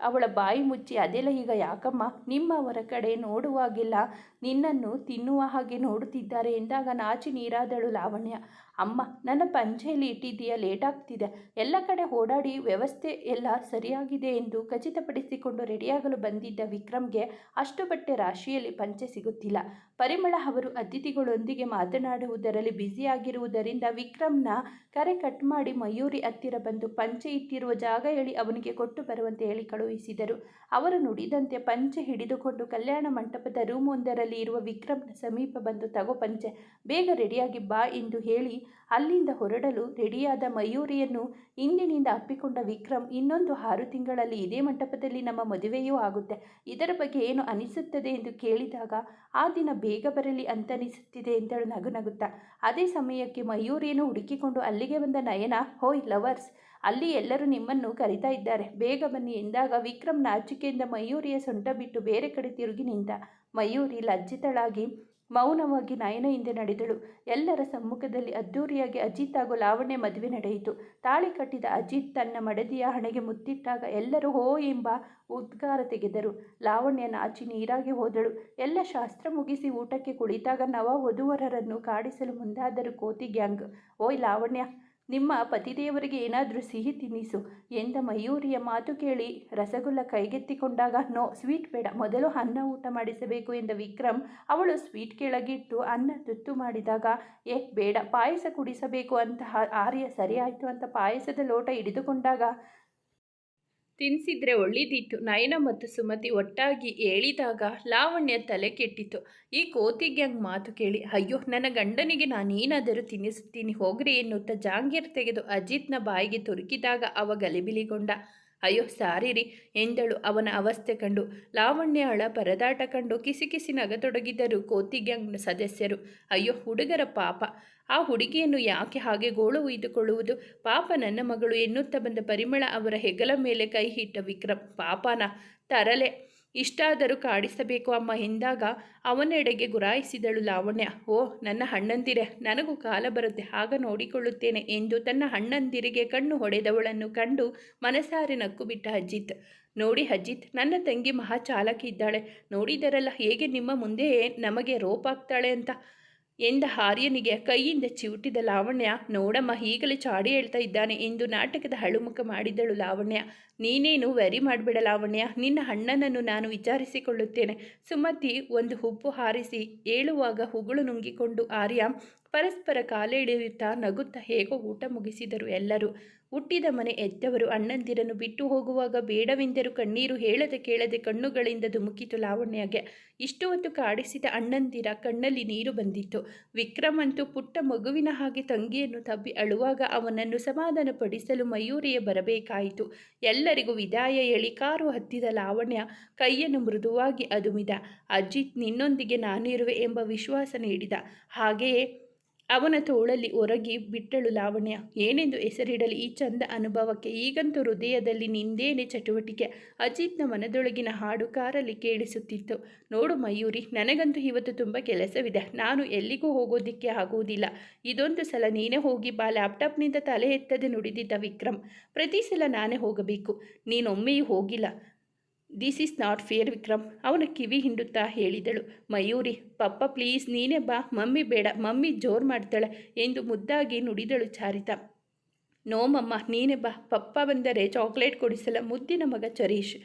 ಅವಳ ಬಾಯಿ ಮುಚ್ಚಿ, ಅದೆಲ್ಲ ಈಗ ಯಾಕಮ್ಮ? ನಿಮ್ಮವರ ಕಡೆ ನೋಡುವಾಗೆಲ್ಲ. ನಿನ್ನನ್ನು ತಿನ್ನುವ ಹಾಗೆ ನೋಡುತ್ತಿದ್ದಾರೆ ಎಂದಾಗ ನಾಚಿ ನೀರಾದಳು ಲಾವಣ್ಯ. ಅಮ್ಮ, ನನ್ನ ಪಂಚೆಯಲ್ಲಿ ಇಟ್ಟಿದ್ದೀಯ? ಲೇಟ್ ಆಗ್ತಿದೆ. ಎಲ್ಲ ಕಡೆ ಓಡಾಡಿ ವ್ಯವಸ್ಥೆ ಎಲ್ಲ ಸರಿಯಾಗಿದೆ ಎಂದು ಖಚಿತಪಡಿಸಿಕೊಂಡು ರೆಡಿಯಾಗಲು ಬಂದಿದ್ದ ವಿಕ್ರಮ್ಗೆ ಅಷ್ಟು ಬಟ್ಟೆ ರಾಶಿಯಲ್ಲಿ ಪಂಚೆ ಸಿಗುತ್ತಿಲ್ಲ. ಪರಿಮಳ ಅವರು ಅತಿಥಿಗಳೊಂದಿಗೆ ಮಾತನಾಡುವುದರಲ್ಲಿ ಬ್ಯುಸಿಯಾಗಿರುವುದರಿಂದ ವಿಕ್ರಮ್ನ ಕರೆ ಕಟ್ ಮಾಡಿ ಮಯೂರಿ ಹತ್ತಿರ ಬಂದು ಪಂಚೆ ಇಟ್ಟಿರುವ ಜಾಗ ಹೇಳಿ ಅವನಿಗೆ ಕೊಟ್ಟು ಬರುವಂತೆ ಹೇಳಿ ಕಳುಹಿಸಿದರು. ಅವರು ನುಡಿದಂತೆ ಪಂಚೆ ಹಿಡಿದುಕೊಂಡು ಕಲ್ಯಾಣ ಮಂಟಪದ ರೂಮ್ ಒಂದರಲ್ಲಿ ಇರುವ ವಿಕ್ರಮ್ನ ಸಮೀಪ ಬಂದು ತಗೋ ಪಂಚೆ, ಬೇಗ ರೆಡಿಯಾಗಿ ಬಾ ಎಂದು ಹೇಳಿ ಅಲ್ಲಿಂದ ಹೊರಡಲು ರೆಡಿಯಾದ ಮಯೂರಿಯನ್ನು ಇಂದಿನಿಂದ ಅಪ್ಪಿಕೊಂಡ ವಿಕ್ರಮ್ ಇನ್ನೊಂದು ಆರು ತಿಂಗಳಲ್ಲಿ ಇದೇ ಮಂಟಪದಲ್ಲಿ ನಮ್ಮ ಮದುವೆಯೂ ಆಗುತ್ತೆ. ಇದರ ಬಗ್ಗೆ ಏನು ಅನಿಸುತ್ತದೆ ಎಂದು ಕೇಳಿದಾಗ, ಆ ದಿನ ಬೇಗ ಬರಲಿ ಅಂತನಿಸುತ್ತಿದೆ ಎಂದಳು ನಗು ನಗುತ್ತಾ. ಅದೇ ಸಮಯಕ್ಕೆ ಮಯೂರಿಯನ್ನು ಹುಡುಕಿಕೊಂಡು ಅಲ್ಲಿಗೆ ಬಂದ ನಯನ, ಹೋಯ್ ಲವರ್ಸ್, ಅಲ್ಲಿ ಎಲ್ಲರೂ ನಿಮ್ಮನ್ನು ಕರಿತಾ ಇದ್ದಾರೆ. ಬೇಗ ಬನ್ನಿ ಎಂದಾಗ ವಿಕ್ರಮ್ ನಾಚಿಕೆಯಿಂದ ಮಯೂರಿಯ ಸೊಂಟ ಬಿಟ್ಟು ಬೇರೆ ಕಡೆ ತಿರುಗಿ ನಿಂತ. ಮಯೂರಿ ಲಜ್ಜಿತಳಾಗಿ ಮೌನವಾಗಿ ನಯನ ಹಿಂದೆ ನಡೆದಳು. ಎಲ್ಲರ ಸಮ್ಮುಖದಲ್ಲಿ ಅದ್ದೂರಿಯಾಗಿ ಅಜಿತ್ ಹಾಗೂ ಲಾವಣ್ಯ ಮದುವೆ ನಡೆಯಿತು. ತಾಳಿ ಕಟ್ಟಿದ ಅಜಿತ್ ತನ್ನ ಮಡದಿಯ ಹಣೆಗೆ ಮುತ್ತಿಟ್ಟಾಗ ಎಲ್ಲರೂ ಹೋ ಎಂಬ ಉದ್ಗಾರ ತೆಗೆದರು. ಲಾವಣ್ಯ ನಾಚಿ ನೀರಾಗಿ ಹೋದಳು. ಎಲ್ಲ ಶಾಸ್ತ್ರ ಮುಗಿಸಿ ಊಟಕ್ಕೆ ಕುಳಿತಾಗ ನವ ವಧುವರರನ್ನು ಕಾಡಿಸಲು ಮುಂದಾದರು ಕೋತಿ ಗ್ಯಾಂಗ್, ಓಯ್ ಲಾವಣ್ಯ ನಿಮ್ಮ ಪತಿದೇವರಿಗೆ ಏನಾದರೂ ಸಿಹಿ ತಿನ್ನಿಸು. ಎಂದ ಮಯೂರಿಯ ಮಾತು ಕೇಳಿ ರಸಗುಲ್ಲ ಕೈಗೆತ್ತಿಕೊಂಡಾಗ, ನೋ, ಸ್ವೀಟ್ ಬೇಡ. ಮೊದಲು ಅನ್ನ ಊಟ ಮಾಡಿಸಬೇಕು ಎಂದ ವಿಕ್ರಮ್, ಅವಳು ಸ್ವೀಟ್ ಕೆಳಗಿಟ್ಟು ಅನ್ನ ತುತ್ತು ಮಾಡಿದಾಗ, ಏ, ಬೇಡ. ಪಾಯಸ ಕುಡಿಸಬೇಕು ಅಂತ ಆರ್ಯ ಸರಿಯಾಯಿತು ಅಂತ ಪಾಯಸದ ಲೋಟ ಹಿಡಿದುಕೊಂಡಾಗ ತಿನ್ನಿಸಿದ್ರೆ ಒಳ್ಳಿದಿತ್ತು. ನಯನ ಮತ್ತು ಸುಮತಿ ಒಟ್ಟಾಗಿ ಹೇಳಿದಾಗ ಲಾವಣ್ಯ ತಲೆ ಕೆಟ್ಟಿತು ಈ ಕೋತಿ ಗ್ಯಾಂಗ್ ಮಾತು ಕೇಳಿ, ಅಯ್ಯೋ, ನನ್ನ ಗಂಡನಿಗೆ ನಾನೇನಾದರೂ ತಿನ್ನಿಸುತ್ತೀನಿ, ಹೋಗ್ರಿ ಎನ್ನುತ್ತಾ ಜಾಂಗೀರ್ ತೆಗೆದು ಅಜಿತ್ನ ಬಾಯಿಗೆ ತುರುಕಿದಾಗ ಅವ ಗಲಿಬಿಲಿಗೊಂಡ. ಅಯ್ಯೋ, ಸಾರಿರಿ ಎಂದಳು ಅವನ ಅವಸ್ಥೆ ಕಂಡು. ಲಾವಣ್ಯಳ ಪರದಾಟ ಕಂಡು ಕಿಸಿಕಿಸಿ ಕಿಸಿ ನಗತೊಡಗಿದ್ದರು ಕೋತಿ ಗ್ಯಾಂಗ್ನ ಸದಸ್ಯರು. ಅಯ್ಯೋ, ಹುಡುಗರ ಪಾಪ. ಆ ಹುಡುಗಿಯನ್ನು ಯಾಕೆ ಹಾಗೆ ಗೋಳು ಉಯ್ದುಕೊಳ್ಳುವುದು ಪಾಪ ನನ್ನ ಮಗಳು ಎನ್ನುತ್ತಾ ಬಂದ ಪರಿಮಳ ಅವರ ಹೆಗಲ ಮೇಲೆ ಕೈ ಹಿಟ್ಟ ವಿಕ್ರಮ್. ಪಾಪನ ತರಲೆ. ಇಷ್ಟಾದರೂ ಕಾಡಿಸಬೇಕು ಅಮ್ಮ ಎಂದಾಗ ಅವನೆಡೆಗೆ ಗುರಾಯಿಸಿದಳು ಲಾವಣ್ಯ. ಓ, ನನ್ನ ಹಣ್ಣಂದಿರೆ ನನಗೂ ಕಾಲ ಬರುತ್ತೆ, ಆಗ ನೋಡಿಕೊಳ್ಳುತ್ತೇನೆ ಎಂದು ತನ್ನ ಹಣ್ಣಂದಿರಿಗೆ ಕಣ್ಣು ಹೊಡೆದವಳನ್ನು ಕಂಡು ಮನಸಾರೆ ನಕ್ಕು ಬಿಟ್ಟ ಅಜಿತ್. ನೋಡಿ ಅಜಿತ್, ನನ್ನ ತಂಗಿ ಮಹಾ ಚಾಲಕಿ ಇದ್ದಾಳೆ, ನೋಡಿದರಲ್ಲ, ಹೇಗೆ ನಿಮ್ಮ ಮುಂದೆ ನಮಗೆ ರೋಪಾಗ್ತಾಳೆ ಅಂತ ಎಂದ ಆರ್ಯನಿಗೆ ಕೈಯಿಂದ ಚಿವುಟಿದ ಲಾವಣ್ಯ. ನೋಡಮ್ಮ, ಈಗಲೇ ಚಾಡಿ ಹೇಳ್ತಾ ಇದ್ದಾನೆ ಎಂದು ನಾಟಕದ ಹಳುಮುಖ ಮಾಡಿದಳು ಲಾವಣ್ಯ. ನೀನೇನು ವೆರಿ ಮಾಡಿಬಿಡ ಲಾವಣ್ಯ ನಿನ್ನ ಅಣ್ಣನನ್ನು ನಾನು ವಿಚಾರಿಸಿಕೊಳ್ಳುತ್ತೇನೆ. ಸುಮತಿ ಒಂದು ಹುಬ್ಬು ಹಾರಿಸಿ ಏಳುವಾಗ ಹುಗುಳು ನುಂಗಿಕೊಂಡು ಆರ್ಯ ಪರಸ್ಪರ ಕಾಲೆಳೆಯುತ್ತಾ ನಗುತ್ತಾ ಹೇಗೋ ಊಟ ಮುಗಿಸಿದರು ಎಲ್ಲರೂ. ಹುಟ್ಟಿದ ಮನೆ ಎದ್ದವರು ಅಣ್ಣಂದಿರನ್ನು ಬಿಟ್ಟು ಹೋಗುವಾಗ ಬೇಡವೆಂದರು ಕಣ್ಣೀರು ಹೇಳದೆ ಕೇಳದೆ ಕಣ್ಣುಗಳಿಂದ ಧುಮುಕಿತು ಲಾವಣ್ಯಗೆ. ಇಷ್ಟು ಹೊತ್ತು ಕಾಡಿಸಿದ ಅಣ್ಣಂದಿರ ಕಣ್ಣಲ್ಲಿ ನೀರು ಬಂದಿತ್ತು. ವಿಕ್ರಮ್ ಪುಟ್ಟ ಮಗುವಿನ ಹಾಗೆ ತಂಗಿಯನ್ನು ತಬ್ಬಿ ಅಳುವಾಗ ಅವನನ್ನು ಸಮಾಧಾನಪಡಿಸಲು ಮಯೂರಿಯೇ ಬರಬೇಕಾಯಿತು. ಎಲ್ಲರಿಗೂ ವಿದಾಯ ಹೇಳಿ ಕಾರು ಹತ್ತಿದ ಲಾವಣ್ಯ ಕೈಯನ್ನು ಮೃದುವಾಗಿ ಅದುಮಿದ, ಅಜಿತ್, ನಿನ್ನೊಂದಿಗೆ ನಾನಿರುವೆ ಎಂಬ ವಿಶ್ವಾಸ ನೀಡಿದ. ಹಾಗೆಯೇ ಅವನ ತೋಳಲ್ಲಿ ಒರಗಿ ಬಿಟ್ಟಳು ಲಾವಣ್ಯ. ಏನೆಂದು ಹೆಸರಿಡಲಿ ಈ ಚಂದ ಅನುಭವಕ್ಕೆ? ಈಗಂತೂ ಹೃದಯದಲ್ಲಿ ನಿಂದೇನೆ ಚಟುವಟಿಕೆ. ಅಜಿತ್ನ ಮನದೊಳಗಿನ ಹಾಡು ಕಾರಲ್ಲಿ ಕೇಳಿಸುತ್ತಿತ್ತು. ನೋಡು ಮಯೂರಿ, ನನಗಂತೂ ಇವತ್ತು ತುಂಬ ಕೆಲಸವಿದೆ. ನಾನು ಎಲ್ಲಿಗೂ ಹೋಗೋದಿಕ್ಕೆ ಆಗುವುದಿಲ್ಲ. ಇದೊಂದು ಸಲ ನೀನೇ ಹೋಗಿ ಬಾ. ಲ್ಯಾಪ್ಟಾಪ್ನಿಂದ ತಲೆ ಎತ್ತದೆ ನುಡಿದಿದ್ದ ವಿಕ್ರಮ್, ಪ್ರತಿ ಸಲ ನಾನೇ ಹೋಗಬೇಕು. ನೀನೊಮ್ಮೆಯೂ ಹೋಗಿಲ್ಲ. This is not fair Vikram ಅವನ ಕಿವಿ ಹಿಂಡುತ್ತಾ ಹೇಳಿದಳು. ಮಯೂರಿ, ಪಪ್ಪ ಪ್ಲೀಸ್ ನೀನೇ ಬಾ. ಮಮ್ಮಿ ಬೇಡ. ಮಮ್ಮಿ ಜೋರು ಮಾಡ್ತಾಳೆ ಎಂದು ಮುದ್ದಾಗಿ ನುಡಿದಳು ಚಾರಿತ. ನೋ ಮಮ್ಮ, ನೀನೇ ಬಾ. ಪಪ್ಪ ಬಂದರೆ ಚಾಕ್ಲೇಟ್ ಕೊಡಿಸಲ್ಲ. ಮುದ್ದಿನ ಮಗ ಚರೀಶ್.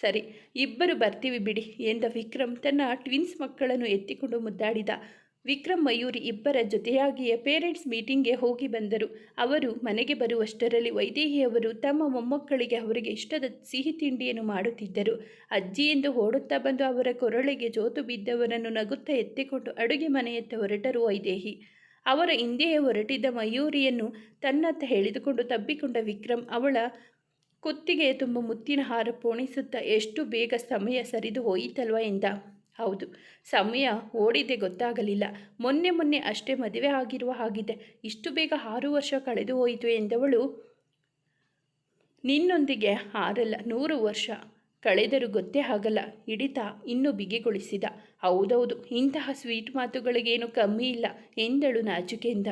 ಸರಿ, ಇಬ್ಬರು ಬರ್ತೀವಿ ಬಿಡಿ ಎಂದ ವಿಕ್ರಮ್ ತನ್ನ ಟ್ವಿನ್ಸ್ ಮಕ್ಕಳನ್ನು ಎತ್ತಿಕೊಂಡು ಮುದ್ದಾಡಿದ. ವಿಕ್ರಮ್ ಮಯೂರಿ ಇಬ್ಬರ ಜೊತೆಯಾಗಿಯೇ ಪೇರೆಂಟ್ಸ್ ಮೀಟಿಂಗ್ಗೆ ಹೋಗಿ ಬಂದರು. ಅವರು ಮನೆಗೆ ಬರುವಷ್ಟರಲ್ಲಿ ವೈದೇಹಿಯವರು ತಮ್ಮ ಮೊಮ್ಮಕ್ಕಳಿಗೆ ಅವರಿಗೆ ಇಷ್ಟದ ಸಿಹಿ ತಿಂಡಿಯನ್ನು ಮಾಡುತ್ತಿದ್ದರು. ಅಜ್ಜಿ ಎಂದು ಓಡುತ್ತಾ ಬಂದು ಅವರ ಕೊರಳಿಗೆ ಜೋತು ಬಿದ್ದವರನ್ನು ನಗುತ್ತಾ ಎತ್ತಿಕೊಂಡು ಅಡುಗೆ ಮನೆಯತ್ತ ಹೊರಟರು ವೈದೇಹಿ. ಅವರ ಹಿಂದೆಯೇ ಹೊರಟಿದ್ದ ಮಯೂರಿಯನ್ನು ತನ್ನತ್ತ ಹೇಳಿದುಕೊಂಡು ತಬ್ಬಿಕೊಂಡ ವಿಕ್ರಮ್ ಅವಳ ಕುತ್ತಿಗೆ ತುಂಬ ಮುತ್ತಿನ ಹಾರ ಪೋಣಿಸುತ್ತಾ ಎಷ್ಟು ಬೇಗ ಸಮಯ ಸರಿದು ಹೋಯಿತಲ್ವ ಎಂದ. ಹೌದು, ಸಮಯ ಓಡಿದೆ ಗೊತ್ತಾಗಲಿಲ್ಲ. ಮೊನ್ನೆ ಮೊನ್ನೆ ಅಷ್ಟೇ ಮದುವೆ ಆಗಿರುವ ಹಾಗಿದೆ ಇಷ್ಟು ಬೇಗ ಆರು ವರ್ಷ ಕಳೆದು ಹೋಯಿತು ಎಂದವಳು. ನಿನ್ನೊಂದಿಗೆ ಆರಲ್ಲ ನೂರು ವರ್ಷ ಕಳೆದರೂ ಗೊತ್ತೇ ಆಗಲ್ಲ. ಹಿಡಿತ ಇನ್ನೂ ಬಿಗಿಗೊಳಿಸಿದ. ಹೌದೌದು, ಇಂತಹ ಸ್ವೀಟ್ ಮಾತುಗಳಿಗೇನು ಕಮ್ಮಿ ಇಲ್ಲ ಎಂದಳು ನಾಚಿಕೆಯಿಂದ.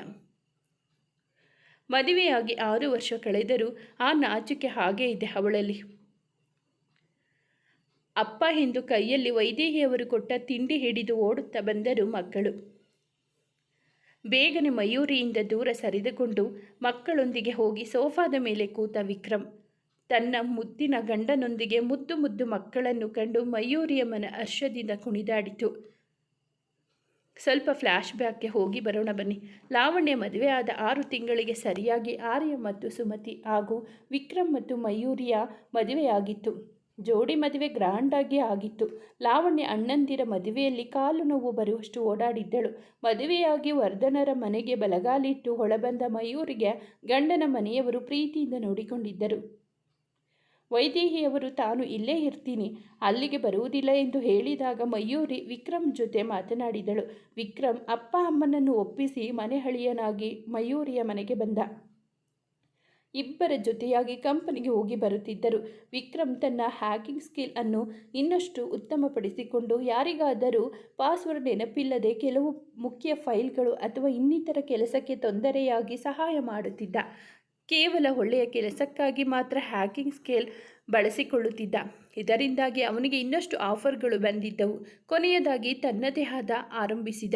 ಮದುವೆಯಾಗಿ ಆರು ವರ್ಷ ಕಳೆದರೂ ಆ ನಾಚಿಕೆ ಹಾಗೇ ಇದೆ ಅವಳಲ್ಲಿ. ಅಪ್ಪ ಎಂದು ಕೈಯಲ್ಲಿ ವೈದೇಹಿಯವರು ಕೊಟ್ಟ ತಿಂಡಿ ಹಿಡಿದು ಓಡುತ್ತಾ ಬಂದರು ಮಕ್ಕಳು. ಬೇಗನೆ ಮಯೂರಿಯಿಂದ ದೂರ ಸರಿದುಕೊಂಡು ಮಕ್ಕಳೊಂದಿಗೆ ಹೋಗಿ ಸೋಫಾದ ಮೇಲೆ ಕೂತ ವಿಕ್ರಮ್. ತನ್ನ ಮುದ್ದಿನ ಗಂಡನೊಂದಿಗೆ ಮುದ್ದು ಮುದ್ದು ಮಕ್ಕಳನ್ನು ಕಂಡು ಮಯೂರಿಯ ಮನ ಹರ್ಷದಿಂದ ಕುಣಿದಾಡಿತು. ಸ್ವಲ್ಪ ಫ್ಲ್ಯಾಶ್ ಬ್ಯಾಕ್ಗೆ ಹೋಗಿ ಬರೋಣ ಬನ್ನಿ. ಲಾವಣ್ಯ ಮದುವೆ ಆದ ಆರು ತಿಂಗಳಿಗೆ ಸರಿಯಾಗಿ ಆರ್ಯ ಮತ್ತು ಸುಮತಿ ಹಾಗೂ ವಿಕ್ರಮ್ ಮತ್ತು ಮಯೂರಿಯ ಮದುವೆಯಾಗಿತ್ತು. ಜೋಡಿ ಮದುವೆ ಗ್ರ್ಯಾಂಡಾಗಿ ಆಗಿತ್ತು. ಲಾವಣ್ಯ ಅಣ್ಣಂದಿರ ಮದುವೆಯಲ್ಲಿ ಕಾಲು ನೋವು ಬರುವಷ್ಟು ಓಡಾಡಿದ್ದಳು. ಮದುವೆಯಾಗಿ ವರ್ಧನರ ಮನೆಗೆ ಬಲಗಾಲಿಟ್ಟು ಹೊಳಬಂದ ಮಯೂರಿಗೆ ಗಂಡನ ಮನೆಯವರು ಪ್ರೀತಿಯಿಂದ ನೋಡಿಕೊಂಡಿದ್ದರು. ವೈದೇಹಿಯವರು, ತಾನು ಇಲ್ಲೇ ಇರ್ತೀನಿ. ಅಲ್ಲಿಗೆ ಬರುವುದಿಲ್ಲ ಎಂದು ಹೇಳಿದಾಗ ಮಯೂರಿ ವಿಕ್ರಮ್ ಜೊತೆ ಮಾತನಾಡಿದಳು. ವಿಕ್ರಮ್, ಅಪ್ಪ, ಅಮ್ಮನನ್ನು ಒಪ್ಪಿಸಿ ಮನೆಹಳಿಯನಾಗಿ ಮಯೂರಿಯ ಮನೆಗೆ ಬಂದ. ಇಬ್ಬರ ಜೊತೆಯಾಗಿ ಕಂಪನಿಗೆ ಹೋಗಿ ಬರುತ್ತಿದ್ದರು. ವಿಕ್ರಮ್ ತನ್ನ ಹ್ಯಾಕಿಂಗ್ ಸ್ಕಿಲ್ ಅನ್ನು ಇನ್ನಷ್ಟು ಉತ್ತಮಪಡಿಸಿಕೊಂಡು ಯಾರಿಗಾದರೂ ಪಾಸ್ವರ್ಡ್ ನೆನಪಿಲ್ಲದೆ ಕೆಲವು ಮುಖ್ಯ ಫೈಲ್ಗಳು ಅಥವಾ ಇನ್ನಿತರ ಕೆಲಸಕ್ಕೆ ತೊಂದರೆಯಾಗಿ ಸಹಾಯ ಮಾಡುತ್ತಿದ್ದ. ಕೇವಲ ಒಳ್ಳೆಯ ಕೆಲಸಕ್ಕಾಗಿ ಮಾತ್ರ ಹ್ಯಾಕಿಂಗ್ ಸ್ಕೇಲ್ ಬಳಸಿಕೊಳ್ಳುತ್ತಿದ್ದ. ಇದರಿಂದಾಗಿ ಅವನಿಗೆ ಇನ್ನಷ್ಟು ಆಫರ್ಗಳು ಬಂದಿದ್ದವು. ಕೊನೆಯದಾಗಿ ತನ್ನದೇ ಆದ ಆರಂಭಿಸಿದ.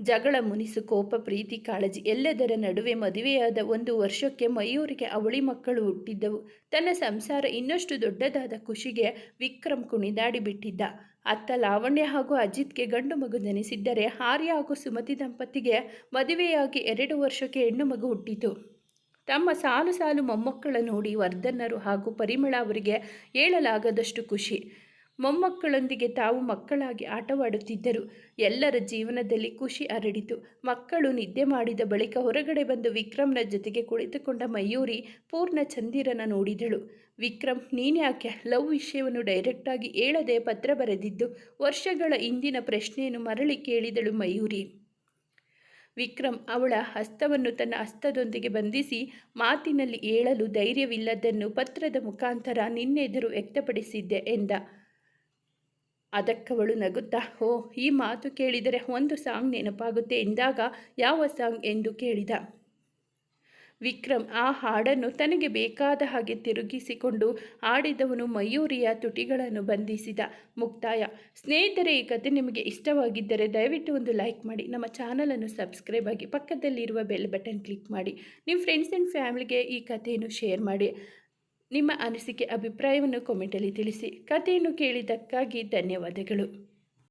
ಜಗಳ, ಮುನಿಸು, ಕೋಪ, ಪ್ರೀತಿ, ಕಾಳಜಿ ಎಲ್ಲದರ ನಡುವೆ ಮದುವೆಯಾದ ಒಂದು ವರ್ಷಕ್ಕೆ ಮಯೂರಿಗೆ ಅವಳಿ ಮಕ್ಕಳು ಹುಟ್ಟಿದ್ದವು. ತನ್ನ ಸಂಸಾರ ಇನ್ನಷ್ಟು ದೊಡ್ಡದಾದ ಖುಷಿಗೆ ವಿಕ್ರಮ್ ಕುಣಿದಾಡಿ ಬಿಟ್ಟಿದ್ದ. ಅತ್ತ ಲಾವಣ್ಯ ಹಾಗೂ ಅಜಿತ್ಗೆ ಗಂಡು ಮಗು ಜನಿಸಿದ್ದರೆ ಆರ್ಯ ಹಾಗೂ ಸುಮತಿ ದಂಪತಿಗೆ ಮದುವೆಯಾಗಿ ಎರಡು ವರ್ಷಕ್ಕೆ ಹೆಣ್ಣು ಮಗು ಹುಟ್ಟಿತು. ತಮ್ಮ ಸಾಲು ಸಾಲು ಮೊಮ್ಮಕ್ಕಳ ನೋಡಿ ವರ್ಧನ್ನರು ಹಾಗೂ ಪರಿಮಳ ಅವರಿಗೆ ಹೇಳಲಾಗದಷ್ಟು ಖುಷಿ. ಮೊಮ್ಮಕ್ಕಳೊಂದಿಗೆ ತಾವು ಮಕ್ಕಳಾಗಿ ಆಟವಾಡುತ್ತಿದ್ದರು. ಎಲ್ಲರ ಜೀವನದಲ್ಲಿ ಖುಷಿ ಹರಡಿತು. ಮಕ್ಕಳು ನಿದ್ದೆ ಮಾಡಿದ ಬಳಿಕ ಹೊರಗಡೆ ಬಂದು ವಿಕ್ರಮ್ನ ಜೊತೆಗೆ ಕುಳಿತುಕೊಂಡ ಮಯೂರಿ ಪೂರ್ಣ ಚಂದಿರನ ನೋಡಿದಳು. ವಿಕ್ರಮ್ ನೀನ್ಯಾಕೆ ಲವ್ ವಿಷಯವನ್ನು ಡೈರೆಕ್ಟಾಗಿ ಹೇಳದೆ ಪತ್ರ ಬರೆದಿದ್ದು? ವರ್ಷಗಳ ಹಿಂದಿನ ಪ್ರಶ್ನೆಯನ್ನು ಮರಳಿ ಕೇಳಿದಳು ಮಯೂರಿ. ವಿಕ್ರಮ್, ಅವಳ ಹಸ್ತವನ್ನು ತನ್ನ ಹಸ್ತದೊಂದಿಗೆ ಬಂಧಿಸಿ ಮಾತಿನಲ್ಲಿ ಹೇಳಲು ಧೈರ್ಯವಿಲ್ಲದನ್ನು ಪತ್ರದ ಮುಖಾಂತರ ನಿನ್ನೆದುರು ವ್ಯಕ್ತಪಡಿಸಿದ್ದೆ ಎಂದ. ಅದಕ್ಕವಳು ನಗುತ್ತಾ ಓ ಈ ಮಾತು ಕೇಳಿದರೆ ಒಂದು ಸಾಂಗ್ ನೆನಪಾಗುತ್ತೆ. ಎಂದಾಗ ಯಾವ ಸಾಂಗ್ ಎಂದು ಕೇಳಿದ. ವಿಕ್ರಮ್ ಆ ಹಾಡನ್ನು ತನಗೆ ಬೇಕಾದ ಹಾಗೆ ತಿರುಗಿಸಿಕೊಂಡು ಆಡಿದವನು ಮಯೂರಿಯ ತುಟಿಗಳನ್ನು ಬಂಧಿಸಿದ. ಮುಕ್ತಾಯ. ಸ್ನೇಹಿತರೆ, ಈ ಕತೆ ನಿಮಗೆ ಇಷ್ಟವಾಗಿದ್ದರೆ ದಯವಿಟ್ಟು ಒಂದು ಲೈಕ್ ಮಾಡಿ. ನಮ್ಮ ಚಾನಲನ್ನು ಸಬ್ಸ್ಕ್ರೈಬ್ ಆಗಿ ಪಕ್ಕದಲ್ಲಿರುವ ಬೆಲ್ ಬಟನ್ ಕ್ಲಿಕ್ ಮಾಡಿ. ನಿಮ್ಮ ಫ್ರೆಂಡ್ಸ್ ಆ್ಯಂಡ್ ಫ್ಯಾಮಿಲಿಗೆ ಈ ಕಥೆಯನ್ನು ಶೇರ್ ಮಾಡಿ. ನಿಮ್ಮ ಅನಿಸಿಕೆ ಅಭಿಪ್ರಾಯವನ್ನು ಕಾಮೆಂಟಲ್ಲಿ ತಿಳಿಸಿ. ಕಥೆಯನ್ನು ಕೇಳಿದ್ದಕ್ಕಾಗಿ ಧನ್ಯವಾದಗಳು.